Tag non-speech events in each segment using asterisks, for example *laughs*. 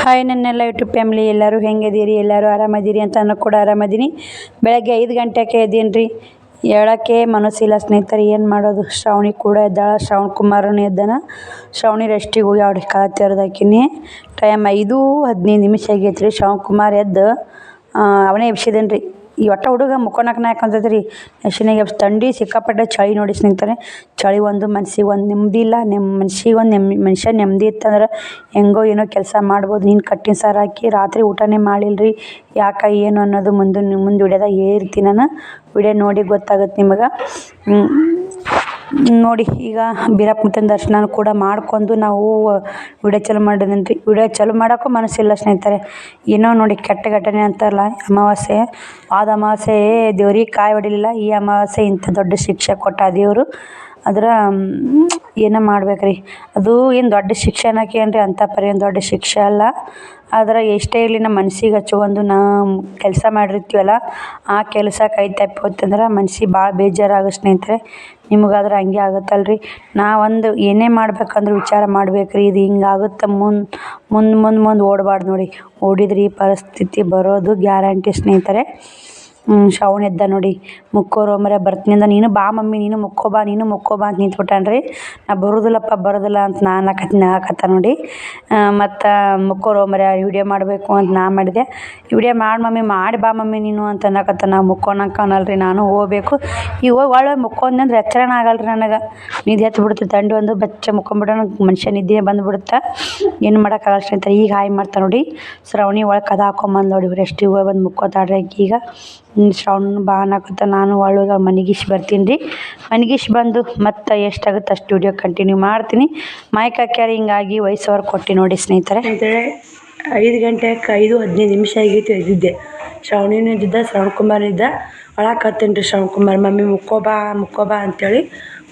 Hi ನನ್ನೆಲ್ಲ YouTube family ಎಲ್ಲರೂ ಹೆಂಗಿದ್ದೀರಿ ಎಲ್ಲರೂ ಆರಾಮದೀರಿ ಅಂತ ನಾನು ಕೂಡ ಆರಾಮದೀನಿ ಬೆಳಗ್ಗೆ ಐದು ಗಂಟೆಗೆ ಎದ್ದೀನಿ ರೀ ಹೇಳೋಕ್ಕೆ ಮನಸ್ಸಿಲ್ಲ ಸ್ನೇಹಿತರೆ, ಏನು ಮಾಡೋದು? ಶ್ರಾವಣಿ ಕೂಡ ಎದ್ದಾಳ. ಶ್ರವಣ್ ಕುಮಾರನು ಎದ್ದಾನ. ಶ್ರಾವಣಿ ರೆಸ್ಟಿಗೆ ಹೋಗಿ ಅವ್ರಿಗೆ ಕಾಲ ತೆರೆದಾಕಿನಿ ಟೈಮ್ ಐದು ಹದಿನೈದು ನಿಮಿಷ ಆಗೈತೆ ರೀ ಶ್ರವಣ್ ಕುಮಾರ್ ಎದ್ದು. ಅವನೇ ಎಬ್ಸಿದೇನೆ ರೀ ಈ ಒಟ್ಟ ಹುಡುಗ ಮುಕ್ಕೊನಕ್ನ ಯಾಕಂತೈತೆ ರೀ ನೆಶಿನಾಗ ತಂಡಿ ಸಿಕ್ಕಾಪಟ್ಟೆ ಚಳಿ ನೋಡಿ ಸ್ನೇಹಿತರೆ. ಚಳಿ ಒಂದು ಮನ್ಸಿಗೆ ಒಂದು ನೆಮ್ಮದಿ ಇಲ್ಲ. ನೆಮ್ಮ ಮನ್ಸಿಗೆ ಒಂದು ನೆಮ್ಮ, ಮನುಷ್ಯ ನೆಮ್ಮದಿ ಇತ್ತಂದ್ರೆ ಹೆಂಗೋ ಏನೋ ಕೆಲಸ ಮಾಡ್ಬೋದು. ನೀನು ಕಟ್ಟಿನ ಸಾರು ಹಾಕಿ ರಾತ್ರಿ ಊಟನೇ ಮಾಡಿಲ್ಲ ರೀ ಯಾಕೆ, ಏನು ಅನ್ನೋದು ಮುಂದೆ ಮುಂದೆ ವಿಡಿಯೋದಾಗ ಏರ್ತೀನಿ ನಾನು. ವಿಡಿಯೋ ನೋಡಿ ಗೊತ್ತಾಗುತ್ತೆ ನಿಮಗೆ. ನೋಡಿ, ಈಗ ಬೀರಪ್ಪ ಮುತ್ತನ ದರ್ಶನ ಕೂಡ ಮಾಡ್ಕೊಂಡು ನಾವು ವಿಡಿಯೋ ಚಾಲು ಮಾಡಿದ್ರಿ ವಿಡಿಯೋ ಚಾಲು ಮಾಡೋಕ್ಕೂ ಮನಸ್ಸಿಲ್ಲ ಸ್ನೇಹಿತರೆ. ಏನೋ ನೋಡಿ ಕೆಟ್ಟ ಘಟನೆ ಅಂತಾರಲ್ಲ ಅಮಾವಾಸ್ಯೆ. ಆದ ಅಮಾವಾಸ್ಯೆ ದೇವ್ರಿಗೆ ಕಾಯಿ ಹೊಡಿಲಿಲ್ಲ. ಈ ಅಮಾವಾಸ್ಯೆ ಇಂಥ ದೊಡ್ಡ ಶಿಕ್ಷೆ ಕೊಟ್ಟ ದೇವರು. ಆದ್ರೆ ಏನು ಮಾಡ್ಬೇಕು ರೀ ಅದು ಏನು ದೊಡ್ಡ ಶಿಕ್ಷೆ ಅನ್ನೋಕೆ ಏನು ರೀ ಅಂಥ ಪರಿ ಏನು ದೊಡ್ಡ ಶಿಕ್ಷೆ ಅಲ್ಲ. ಆದ್ರೆ ಎಷ್ಟೇ ಇರಲಿ ನಮ್ಮ ಮನ್ಸಿಗೆ ಹಚ್ಕೊಂಡು ನಾವು ಕೆಲಸ ಮಾಡಿರ್ತೀವಲ್ಲ, ಆ ಕೆಲಸ ಕೈ ತಪ್ಪಿ ಹೋಯ್ತಂದ್ರೆ ಮನ್ಸಿಗೆ ಭಾಳ ಬೇಜಾರಾಗೋ ಸ್ನೇಹಿತರೆ ನಿಮಗಾದ್ರೆ ಹಂಗೆ ಆಗುತ್ತಲ್ಲ ರೀ ನಾವೊಂದು ಏನೇ ಮಾಡ್ಬೇಕಂದ್ರೆ ವಿಚಾರ ಮಾಡ್ಬೇಕು ರೀ ಇದು ಹಿಂಗೆ ಆಗುತ್ತೆ ಮುಂದೆ ಮುಂದೆ ಮುಂದೆ ಮುಂದೆ ಓಡಬಾರ್ದು ನೋಡಿ. ಓಡಿದ್ರೆ ಈ ಪರಿಸ್ಥಿತಿ ಬರೋದು ಗ್ಯಾರಂಟಿ ಸ್ನೇಹಿತರೆ. ಶ್ರಾವಣ ಎದ್ದ ನೋಡಿ. ಮುಕ್ಕೋರು ಮರೆ ಬರ್ತೀನಿ ಅಂದ ನೀನು ಬಾ ಮಮ್ಮಿ, ನೀನು ಮುಕ್ಕೋ ಬಾ, ನೀನು ಮುಕ್ಕೋ ಬಾ ಅಂತ ನಿಂತ್ಬಿಟ್ಟಾನ ರೀ ನಾ ಬರುದಿಲ್ಲಪ್ಪ, ಬರೋದಿಲ್ಲ ಅಂತ ನಾ ಅನ್ನಕತ್ತಿನ ಹಾಕತ್ತ ನೋಡಿ. ಮತ್ತು ಮುಕ್ಕೋರು ಮರೆ ವಿಡಿಯೋ ಮಾಡಬೇಕು ಅಂತ ನಾ ಮಾಡಿದೆ. ವಿಡಿಯೋ ಮಾಡಿ ಮಮ್ಮಿ, ಮಾಡಿ ಬಾ ಮಮ್ಮಿ ನೀನು ಅಂತ ಅನ್ನಕತ್ತಾನ ನಾ ಅನ್ನಲ್ಲ ರೀ ನಾನು ಹೋಗ್ಬೇಕು. ಈ ಹೋಗಿ ಒಳ್ಳೆ ಮುಕ್ಕೊಂದೆ ಅಂದ್ರೆ ಎಚ್ಚರನೇ ಆಗಲ್ಲ ರೀ ನನಗೆ. ನಿದ್ದೆ ಹತ್ತಿ ಬಿಡ್ತು ಥಂಡಿ ಒಂದು ಬೆಚ್ಚ ಮುಕ್ಕೊಂಬಿಡೋಣ, ಮನುಷ್ಯ ನಿದ್ದೆ ಬಂದುಬಿಡುತ್ತೆ. ಏನು ಮಾಡೋಕ್ಕಾಗಲ್ಲ ಸ್ನೇಹಿತರೆ, ಈಗ ಹಾಯ್ ಮಾಡ್ತಾ ನೋಡಿ. ಶ್ರವಣಿ ಒಳಗೆ ಕದ ಹಾಕೊಂಬಂದು ನೋಡಿ ರೆಸ್ಟಿಗೆ ಹೋಗಿ ಬಂದು ಮುಕ್ಕೋತಾಡ್ರಿ ಈಗ. ಶ್ರಾವಣ ಬಾ ಅನ್ನಕತ್ತ ನಾನು ಒಳಗೆ ಮನೆಗಿಶ್ ಬರ್ತೀನಿ ರೀ ಮನೆಗಿಶ್ ಬಂದು, ಮತ್ತೆ ಎಷ್ಟಾಗುತ್ತೆ ಅಷ್ಟು ವಿಡಿಯೋ ಕಂಟಿನ್ಯೂ ಮಾಡ್ತೀನಿ. ಮೈಕ್ ಹಾಕ್ಯಾರ ಹಿಂಗಾಗಿ ವಯಸ್ಸವ್ರು ಕೊಟ್ಟು ನೋಡಿ ಸ್ನೇಹಿತರೆ. ಅಂತೇಳಿ ಐದು ಗಂಟೆಗೆ ಐದು ಹದಿನೈದು ನಿಮಿಷ ಆಗಿತ್ತು ಎದ್ದಿದ್ದೆ ಶ್ರಾವಣಿನೂ ಇದ್ದಿದ್ದ, ಶ್ರವಣ್ ಕುಮಾರ್ ಇದ್ದ. ಒಳಗೆ ರೀ ಶ್ರವಣ್ ಕುಮಾರ್, ಮಮ್ಮಿ ಮುಕ್ಕೋಬಾ ಮುಕ್ಕೋಬಾ ಅಂತೇಳಿ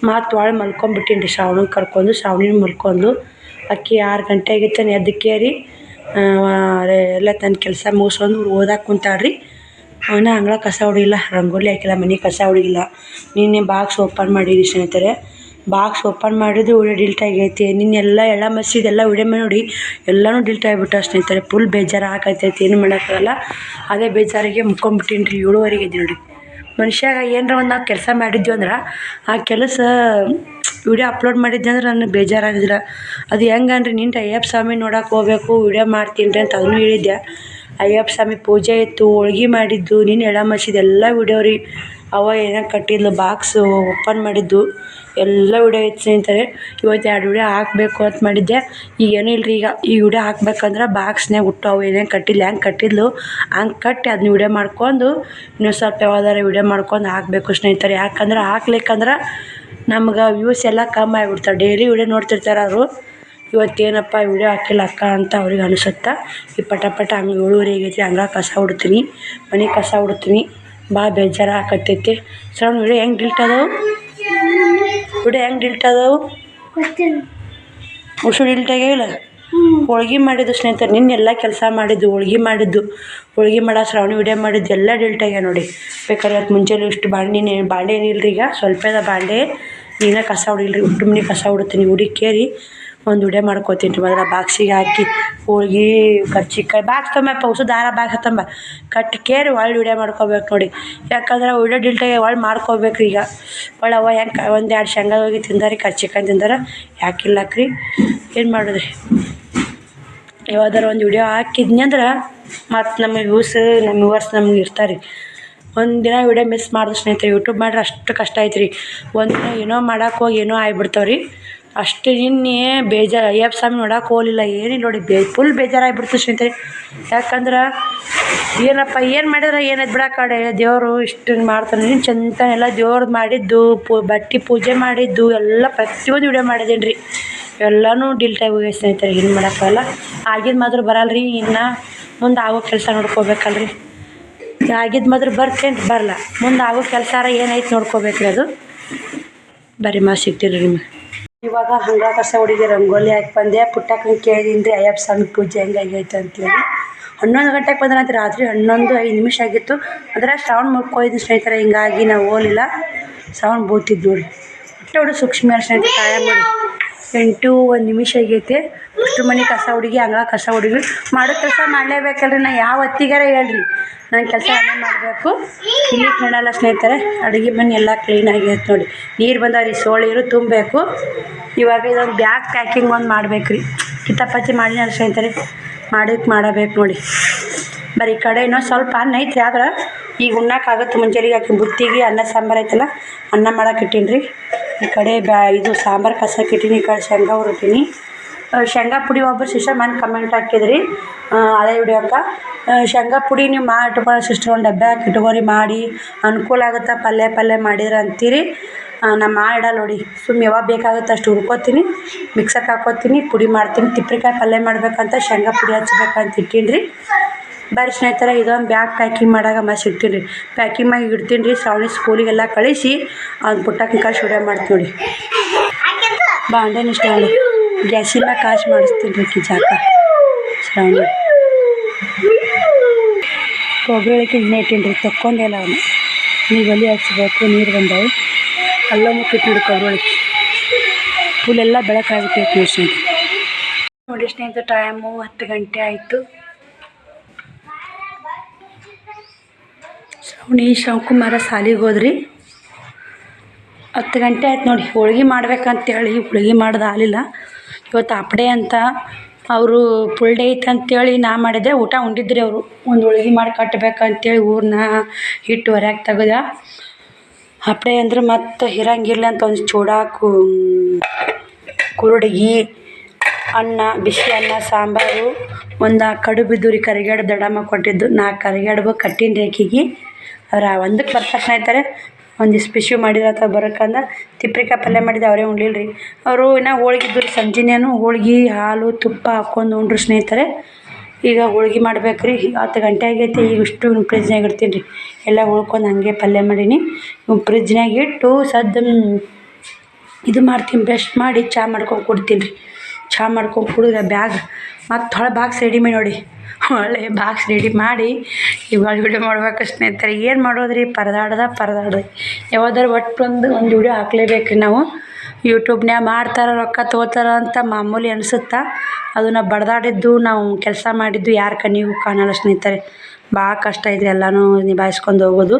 ಮತ್ತು ಒಳಗೆ ಮಲ್ಕೊಂಬಿಟ್ಟೀನಿ ರೀ ಶ್ರಾವಣನ ಕರ್ಕೊಂಡು, ಶ್ರಾವಣಿನ ಮಲ್ಕೊಂಡು. ಅಕ್ಕಿ ಆರು ಗಂಟೆ ಆಗಿತ್ತು ಎದ್ದು ರೀ ಎಲ್ಲ ತನ್ನ ಕೆಲಸ ಮುಗಿಸ್ಕೊಂಡು ಓದಕ್ಕೆ ಕುಂತಾಳ್ರಿ. ಅವನ ಅಂಗಳ ಕಸ ಹೊಡಿಲ್ಲ ರಂಗೋಲಿ ಹಾಕಿಲ್ಲ, ಮನೆ ಕಸ ಹೊಡಿಲ್ಲ ನಿನ್ನೆ ಬಾಕ್ಸ್ ಓಪನ್ ಮಾಡಿದ್ವಿ ಸ್ನೇಹಿತರೆ. ಬಾಕ್ಸ್ ಓಪನ್ ಮಾಡಿದ್ದು ವಿಡಿಯೋ ಡಿಲ್ಟ್ ಆಗೈತಿ. ನಿನ್ನೆಲ್ಲ ಎಳ್ಳ ಮಸಿದೆಲ್ಲ ವಿಡಿಯೋ ಮೇಲೆ ನೋಡಿ ಎಲ್ಲನೂ ಡಿಲ್ಟ್ ಆಗಿಬಿಟ್ಟ ಸ್ನೇಹಿತರೆ. ಫುಲ್ ಬೇಜಾರು ಹಾಕೈತೈತಿ, ಏನು ಮಾಡೋಕ್ಕಾಗಲ್ಲ. ಅದೇ ಬೇಜಾರಿಗೆ ಮುಕ್ಕೊಂಡ್ಬಿಟ್ಟಿನಿ ರೀ ಏಳುವರೆಗೆ ಇದ್ದೀನಿ ನೋಡಿ. ಮನುಷ್ಯಾಗ ಏನರ ಒಂದು ನಾವು ಕೆಲಸ ಮಾಡಿದ್ವಿ ಅಂದ್ರೆ, ಆ ಕೆಲಸ ವಿಡಿಯೋ ಅಪ್ಲೋಡ್ ಮಾಡಿದ್ದೆ ಅಂದ್ರೆ ನನಗೆ ಬೇಜಾರಾಗಿದ್ರೆ. ಅದು ಹೆಂಗನ್ರಿ ನಿಂತು ಅಯ್ಯಪ್ಪ ಸ್ವಾಮಿ ನೋಡಕ್ಕೆ ಹೋಗ್ಬೇಕು, ವಿಡಿಯೋ ಮಾಡ್ತೀನಿ ರೀ ಅಂತ ಅದನ್ನು ಹೇಳಿದ್ದೆ ಅಯ್ಯಪ್ಪ ಸ್ವಾಮಿ ಪೂಜೆ ಇತ್ತು, ಹೋಳ್ಗೆ ಮಾಡಿದ್ದು ನೀನು ಎಳ್ಳು ಮಸಿದ ಎಲ್ಲ ವಿಡಿಯೋ ರೀ. ಅವ ಏನೋ ಕಟ್ಟಿದ್ಲು ಬಾಕ್ಸು ಓಪನ್ ಮಾಡಿದ್ದು, ಎಲ್ಲ ವಿಡಿಯೋ ಐತೆ ಸ್ನೇಹಿತರೆ. ಇವತ್ತು ಎರಡು ವಿಡಿಯೋ ಹಾಕಬೇಕು ಅಂತ ಮಾಡಿದ್ದೆ. ಈಗ ಏನೂ ಈಗ ಈ ವಿಡಿಯೋ ಹಾಕ್ಬೇಕಂದ್ರೆ ಬಾಕ್ಸ್ನಾಗ ಹುಟ್ಟು ಅವು ಏನೇನು ಕಟ್ಟಿಲ್ಲ ಹೆಂಗೆ ಕಟ್ಟಿದ್ಲು, ಹಂಗೆ ಕಟ್ಟಿ ಅದನ್ನ ವಿಡಿಯೋ ಮಾಡ್ಕೊಂಡು ಇನ್ನೂ ಸ್ವಲ್ಪ ಯಾವ್ದಾರ ವಿಡಿಯೋ ಮಾಡ್ಕೊಂಡು ಹಾಕಬೇಕು ಸ್ನೇಹಿತರೆ. ಯಾಕಂದ್ರೆ ಹಾಕ್ಲಿಕ್ಕಂದ್ರೆ ನಮ್ಗೆ ವ್ಯೂಸ್ ಎಲ್ಲ ಕಮ್ಮಿ ಆಗ್ಬಿಡ್ತಾವೆ. ಡೈಲಿ ವಿಡಿಯೋ ನೋಡ್ತಿರ್ತಾರೆ ಅವರು. ಇವತ್ತೇನಪ್ಪ ವಿಡಿಯೋ ಹಾಕಿಲ್ಲ ಅಕ್ಕ ಅಂತ ಅವ್ರಿಗೆ ಅನಿಸುತ್ತೆ? ಈ ಪಟ ಪಟ ಹಂಗೆ ಏಳುವರೆ ಆಗೈತಿ ಹಂಗೆ ಕಸ ಹೊಡ್ತೀನಿ ಮನೆ ಕಸ ಹೊಡ್ತೀನಿ ಭಾಳ ಬೇಜಾರು ಆಕತ್ತೈತಿ. ಶ್ರವಣ ವಿಡಿಯೋ ಹೆಂಗೆ ಡಿಲ್ಟ್ ಅದಾವು ವಿಡಿಯೋ ಹೆಂಗೆ ಡಿಲ್ಟ್ ಅದಾವು ಉಸು ಡಿಲ್ಟ್ ಇಲ್ಲ ಹೋಳ್ಗೆ ಮಾಡಿದ್ದು ಸ್ನೇಹಿತರು ನಿನ್ನೆಲ್ಲ ಕೆಲಸ ಮಾಡಿದ್ದು ಹೋಳ್ಗೆ ಮಾಡಿದ್ದು. ಹೋಳ್ಗೆ ಮಾಡೋ ಶ್ರಾವಣಿ ವಿಡಿಯೋ ಮಾಡಿದ್ದು ಎಲ್ಲ ಡಿಲ್ಟ್ ಆಗ್ಯಾವ ನೋಡಿ. ಬೇಕಾದ್ರೆ ಇವತ್ತು ಮುಂಜಾನೆ ಇಷ್ಟು ಬಾಂಡಿನೇ ಬಾಂಡೆ ಏನಿಲ್ಲ ರೀ ಈಗ? ಸ್ವಲ್ಪ ಬಾಂಡೆ. ನೀನೇ ಕಸ ಹೊಡಿಲ್ರಿ ರೀ ಉಟ್ಟು ಮನೆ ಕಸ ಹೊಡ್ತೀನಿ ಹುಡುಕೇರಿ ಒಂದು ವಿಡಿಯೋ ಮಾಡ್ಕೊತೀನಿ ರೀ ಮೊದಲು ಬಾಕ್ಸಿಗೆ ಹಾಕಿ, ಹೋಳ್ಗೆ, ಕರ್ಚಿಕಾಯಿ, ಬಾಕ್ಸ್ ತೊಂಬಪ್ಪ ಹೊಸ ದಾರ ಬಾಕ್ಸ್ ತಂಬ. ಕಟ್ಟಿ ಕೇರಿ ಒಳ್ಳೆ ವಿಡಿಯೋ ಮಾಡ್ಕೊಬೇಕು ನೋಡಿ. ಯಾಕಂದ್ರೆ ವಿಡಿಯೋ ಡಿಲ್ಟಾಗಿ ಒಳ್ಳೆ ಮಾಡ್ಕೋಬೇಕು ಈಗ. ಒಳ್ಳೆ ಅವ ಹೆಂಗೆ ಒಂದು ಎರಡು ಶೇಂಗಾ ಹೋಗಿ ತಿಂದಾರಿ, ಕರ್ಚಿಕಾಯಿ ತಿಂದಾರ ಯಾಕಿಲ್ಲಕ್ರಿ ಏನು ಮಾಡಿದ್ರಿ? ಯಾವ್ದಾರ ಒಂದು ವಿಡಿಯೋ ಹಾಕಿದ್ನಿ ಅಂದ್ರೆ ಮತ್ತು ನಮ್ಮ ವ್ಯೂಸ್, ನಮ್ಮ ವ್ಯೂವರ್ಸ್ ನಮ್ಗೆ ಇರ್ತಾರೆ. ಒಂದು ದಿನ ವಿಡಿಯೋ ಮಿಸ್ ಮಾಡಿದ್ರೆ ಸ್ನೇಹಿತರೆ, ಯೂಟ್ಯೂಬ್ ಮಾಡ್ರೆ ಅಷ್ಟು ಕಷ್ಟ ಐತ್ರಿ. ಒಂದು ದಿನ ಏನೋ ಮಾಡೋಕೆ ಹೋಗಿ ಏನೋ ಆಗ್ಬಿಡ್ತಾವೆ ರೀ ಅಷ್ಟು ಇನ್ನೇ ಬೇಜಾರು ಅಯ್ಯಪ್ಪ ಸ್ವಾಮಿ ನೋಡಕ್ಕೆ ಹೋಗಲಿಲ್ಲ, ಏನಿಲ್ಲ ನೋಡಿ, ಬೇ ಫುಲ್ ಬೇಜಾರಾಗ್ಬಿಡ್ತು ಸ್ನೇಹಿತರೆ. ಯಾಕಂದ್ರೆ ಏನಪ್ಪ, ಏನು ಮಾಡಿದ್ರೆ ಏನೈತೆ ಬಿಡ ಕಡೆ ದೇವರು ಇಷ್ಟು ಮಾಡ್ತಾನೆ, ನೀನು ಚಂದನೆಲ್ಲ ದೇವ್ರದ್ದು ಮಾಡಿದ್ದು, ಪೂ, ಬಟ್ಟೆ ಪೂಜೆ ಮಾಡಿದ್ದು, ಎಲ್ಲ ಪ್ರತಿಯೊಂದು ವಿಡಿಯೋ ಮಾಡಿದ್ದೀನಿ ರೀ ಎಲ್ಲನೂ ಡಿಲ್ಟ್ ಆಗಿ ಹೋಗಿ ಸ್ನೇಹಿತರೆ, ಏನು ಮಾಡೋಕ್ಕಲ್ಲ ಆಗಿದ್ದು ಮಾತ್ರ ಬರಲ್ಲ ರೀ ಇನ್ನು ಮುಂದೆ ಆಗೋ ಕೆಲಸ ನೋಡ್ಕೋಬೇಕಲ್ರಿ. ಆಗಿದ್ದು ಮಾತ್ರ ಬರ್ತೇನೆ ಬರಲ್ಲ ಮುಂದೆ ಆಗೋ ಕೆಲಸ ಏನೈತೆ ನೋಡ್ಕೋಬೇಕು ರೀ ಅದು. ಬರೀ ಮಾ ಸಿಗ್ತಿಲ್ಲ ನಿಮಗೆ. ಇವಾಗ ಹಂಗ ಕಸ ಹೊಡಿಗೆ ರಂಗೋಲಿ ಹಾಕಿ ಬಂದೆ ಪುಟ್ಟಕ್ಕನ ಕೇಳಿದೀನಿ ರೀ ಅಯ್ಯಪ್ಪ ಸ್ವಾಮಿ ಪೂಜೆ ಹೆಂಗಾಗೈತೆ ಅಂತೇಳಿ. ಹನ್ನೊಂದು ಗಂಟೆಗೆ ಬಂದ್ರೆ ಅಂತ ರಾತ್ರಿ ಹನ್ನೊಂದು, ಐದು ನಿಮಿಷ ಆಗಿತ್ತು. ಅಂದ್ರೆ ಶ್ರಾವಣ ಮುಕ್ಕೋಯ್ದು ಸ್ನೇಹಿತರ, ಹಿಂಗಾಗಿ ನಾವು ಹೋಗಲಿಲ್ಲ. ಶ್ರಾವಣ ಬೂತಿದ್ದು ನೋಡಿ ಹೊಟ್ಟೆ ಸೂಕ್ಷ್ಮ ಸ್ನೇಹಿತರೆ, ಕಾಯ ಮಾಡಿ ಎಂಟು ಒಂದು ನಿಮಿಷ ಆಗೈತೆ. ಅಷ್ಟು ಮನೆ ಕಸ ಹುಡುಗಿ, ಅಂಗಳ ಕಸ ಹುಡುಗಿ. ಮಾಡೋ ಕೆಲಸ ಮಾಡಲೇಬೇಕಲ್ರಿ, ನಾ ಯಾವ ಹೊತ್ತಿಗಾರ ಹೇಳ್ರಿ. ನನ್ನ ಕೆಲಸ ಎಲ್ಲ ಮಾಡಬೇಕು. ಇಲ್ಲಿ ಕಣಲ್ಲ ಸ್ನೇಹಿತರೆ, ಅಡುಗೆ ಮನೆ ಎಲ್ಲ ಕ್ಲೀನ್ ಆಗೈತೆ ನೋಡಿ. ನೀರು ಬಂದಾವ್ರಿ ಸೋಳಿರು ತುಂಬಬೇಕು. ಇವಾಗ ಇದೊಂದು ಬ್ಯಾಗ್ ಪ್ಯಾಕಿಂಗ್ ಒಂದು ಮಾಡ್ಬೇಕು ರೀ ಕಿತಾಪತಿ ಮಾಡಿ ಸ್ನೇಹಿತರೆ. ಮಾಡಕ್ಕೆ ಮಾಡಬೇಕು ನೋಡಿ. ಬರೀ ಕಡೆ ಇನ್ನೂ ಸ್ವಲ್ಪ ಅನ್ನ ಐತ್ರಿ ಆದ್ರೆ ಈಗ ಉಣ್ಣಕ್ಕಾಗತ್ತೆ ಮುಂಜಾನೆಗೆ ಹಾಕಿ ಬುತ್ತಿಗೆ ಅನ್ನ ಸಾಂಬಾರು ಐತಲ್ಲ, ಅನ್ನ ಮಾಡಕ್ಕೆ ಇಟ್ಟೀನಿ ರೀ. ಈ ಕಡೆ ಬ್ಯಾ, ಇದು ಸಾಂಬಾರು ಕಸಕ್ಕೆ ಇಟ್ಟೀನಿ, ಈ ಕಡೆ ಶೇಂಗಾ ಹುರಿತೀನಿ ಶೇಂಗಾ ಪುಡಿ ಒಬ್ಬರು ಸಿಸ್ಟರ್ ಮನೆ ಕಮೆಂಟ್ ಹಾಕಿದ್ರಿ. ಹಳೆ ವಿಡಿಯೋಕ್ಕೆ ಶೇಂಗಾ ಪುಡಿ ನೀವು ಮಾಡಿ ಇಟ್ಕೊಳ್ಳೋ ಸಿಸ್ಟರ್ ಒಂದು ಡಬ್ಬೆ ಹಾಕಿ ಇಟ್ಕೊರಿ, ಮಾಡಿ. ಅನುಕೂಲ ಆಗುತ್ತೆ ಪಲ್ಯ ಪಲ್ಯ ಮಾಡಿದ್ರೆ ಅಂತೀರಿ ಆ, ಆಡ ನೋಡಿ. ಸುಮ್ಮನೆ ಯಾವಾಗ ಬೇಕಾಗುತ್ತೆ ಅಷ್ಟು ಹುರ್ಕೊತೀನಿ. ಮಿಕ್ಸರ್ಗೆ ಹಾಕೋತೀನಿ ಪುಡಿ ಮಾಡ್ತೀನಿ. ತಿಪ್ಪರಿಕಾಯಿ ಪಲ್ಯ ಮಾಡ್ಬೇಕಂತ ಶೇಂಗಾ ಪುಡಿ ಹಚ್ಬೇಕಂತ ಇಟ್ಟೀನಿ ರೀ ಬರ್ರಿ ಸ್ನೇಹಿತರೆ ಇದೊಂದು ಬ್ಯಾಗ್ ಪ್ಯಾಕಿಂಗ್ ಮಾಡಾಗ ಮಸ್ತ್ ಇಡ್ತೀನಿ ರೀ ಪ್ಯಾಕಿಂಗ್ ಮಾಡಿ ಇಡ್ತೀನಿ ರೀ ಶ್ರಾವಣಿ ಸ್ಕೂಲಿಗೆಲ್ಲ ಕಳಿಸಿ ಅವ್ನು ಪುಟ್ಟಕ್ಕೆ ಕಳಿಸಿ ವಿಡಿಯೋ ಮಾಡ್ತೀನಿ ನೋಡಿ. ಬಾಂಡೆನ ಇಷ್ಟ ನೋಡಿ ಗ್ಯಾಸಿಂದ ಕಾಸು ಮಾಡಿಸ್ತೀನಿ ರೀ ಕಿಚಾಕ ಶ್ರಾವಣಿ. ಕೊಬ್ಬರಿ ಇನ್ನೇ ಇಟ್ಟೀನಿ ರೀ ತಕ್ಕೊಂಡಿಲ್ಲ ಅವನು. ನೀವು ಒಲಿ ಹಚ್ಬೇಕು ನೀರು ಬಂದವು. ಅಲ್ಲ ಮುಕ್ಕಿಟ್ಟು ನೋಡಿ ಫುಲ್ಲೆಲ್ಲ ಬೆಳಕಾಗುತ್ತೆ ನೋಡಿ ಸ್ನೇಹಿತ ಟೈಮು ಹತ್ತು ಗಂಟೆ ಆಯಿತು. ಶ್ರವಣಿ, ಶಿವಕುಮಾರ ಸಾಲಿಗೆ ಹೋದ್ರಿ. ಹತ್ತು ಗಂಟೆ ಆಯ್ತು ನೋಡಿ, ಹೋಳ್ಗೆ ಮಾಡ್ಬೇಕಂತೇಳಿ, ಹೋಳ್ಗೆ ಮಾಡೋದು ಆಗಲಿಲ್ಲ. ಇವತ್ತು ಅಪ್ಡೇ ಅಂತ. ಅವರು ಫುಲ್ ಡೇ ಐತೆ ಅಂತೇಳಿ ನಾ ಮಾಡಿದೆ. ಊಟ ಉಂಡಿದ್ರಿ ಅವರು. ಒಂದು ಹೋಳ್ಗೆ ಮಾಡಿ ಕಟ್ಟಬೇಕಂತೇಳಿ ಊರನ್ನ ಹಿಟ್ಟು ಹೊರಗೆ ತೆಗ್ದ. ಹಪ್ಪಡೆ ಅಂದ್ರೆ ಮತ್ತೆ ಇರಂಗಿಲ್ಲ ಅಂತ ಒಂದು ಚೂಡಾ ಕುರುಡ್ಗಿ, ಅನ್ನ, ಬಿಸಿ ಅನ್ನ, ಸಾಂಬಾರು, ಒಂದು ಕಡುಬು ಬಿದ್ದು ರೀ ಕರಿಗಡ್ಬು ದಡಮ್ಮ ಕೊಟ್ಟಿದ್ದು. ನಾಲ್ಕು ಕರಿಗಡ್ಬು ಕಟ್ಟಿನ ರೇಖೆಗೆ. ಅವ್ರು ಒಂದಕ್ಕೆ ಬರ್ತಾರೆ ಆಯ್ತಾರೆ ಒಂದಿಷ್ಟು ಪಿಶು ಮಾಡಿರತ್ತ ಬರೋಕ್ಕಂದ ತಿಪ್ರಿಕಾಯಿ ಪಲ್ಯ ಮಾಡಿದ್ದು ಅವರೇ ಉಣ್ಲಿಲ್ಲ ರೀ ಅವರು ಇನ್ನೂ ಹೋಳ್ಗೆ ಇದ್ದು ರೀ ಸಂಜೆನೇನು ಹೋಳ್ಗೆ, ಹಾಲು, ತುಪ್ಪ ಹಾಕ್ಕೊಂಡು ಉಂಡ್ರು ಸ್ನೇಹಿತರೆ. ಈಗ ಹೋಳ್ಗೆ ಮಾಡ್ಬೇಕು ರೀ ಹತ್ತು ಗಂಟೆ ಆಗೈತಿ, ಈಗ ಇಷ್ಟು ಫ್ರಿಜ್ನಾಗ ಇಡ್ತೀನಿ ರೀ. ಎಲ್ಲ ಉಳ್ಕೊಂಡು ಹಂಗೆ ಪಲ್ಯ ಮಾಡೀನಿ. ಫ್ರಿಜ್ನಾಗ ಇಟ್ಟು ಸದ್ದು ಇದು ಮಾಡ್ತೀನಿ ಬ್ರಷ್ ಮಾಡಿ ಚಹಾ ಮಾಡ್ಕೊಂಡು ಕುಡ್ತೀನಿ ರೀ. ಚಹಾ ಮಾಡ್ಕೊಂಡು ಕುಡಿದ್ರೆ ಬ್ಯಾಗ್ ಮತ್ತು ಹೊಳೆ ಬಾಕ್ಸ್ ರೆಡಿ ಮಾಡಿ ನೋಡಿ. ಒಳ್ಳೆ ಬಾಕ್ಸ್ ರೆಡಿ ಮಾಡಿ ಇವಾಗ ವಿಡಿಯೋ ಮಾಡ್ಬೇಕು ಸ್ನೇಹಿತರೆ. ಏನು ಮಾಡೋದ್ರಿ? ಪರದಾಡ್ದ ಪರದಾಡ್ದೆ ಯಾವ್ದಾರು ಒಟ್ಟು ಒಂದು ಒಂದು ವಿಡಿಯೋ ಹಾಕ್ಲೇಬೇಕು ನಾವು. ಯೂಟ್ಯೂಬ್ನ್ಯಾಗ ಮಾಡ್ತಾರ, ರೊಕ್ಕ ತಗೋತಾರ ಅಂತ ಮಾಮೂಲಿ ಅನ್ಸುತ್ತೆ? ಅದನ್ನ ಬಡ್ದಾಡಿದ್ದು, ನಾವು ಕೆಲಸ ಮಾಡಿದ್ದು ಯಾರ ಕಣ್ಣಿಗೂ ಕಾಣಲ್ಲ ಸ್ನೇಹಿತರೆ. ಭಾಳ ಕಷ್ಟ ಇದೆ ಎಲ್ಲನೂ ನಿಭಾಯಿಸ್ಕೊಂಡು ಹೋಗೋದು.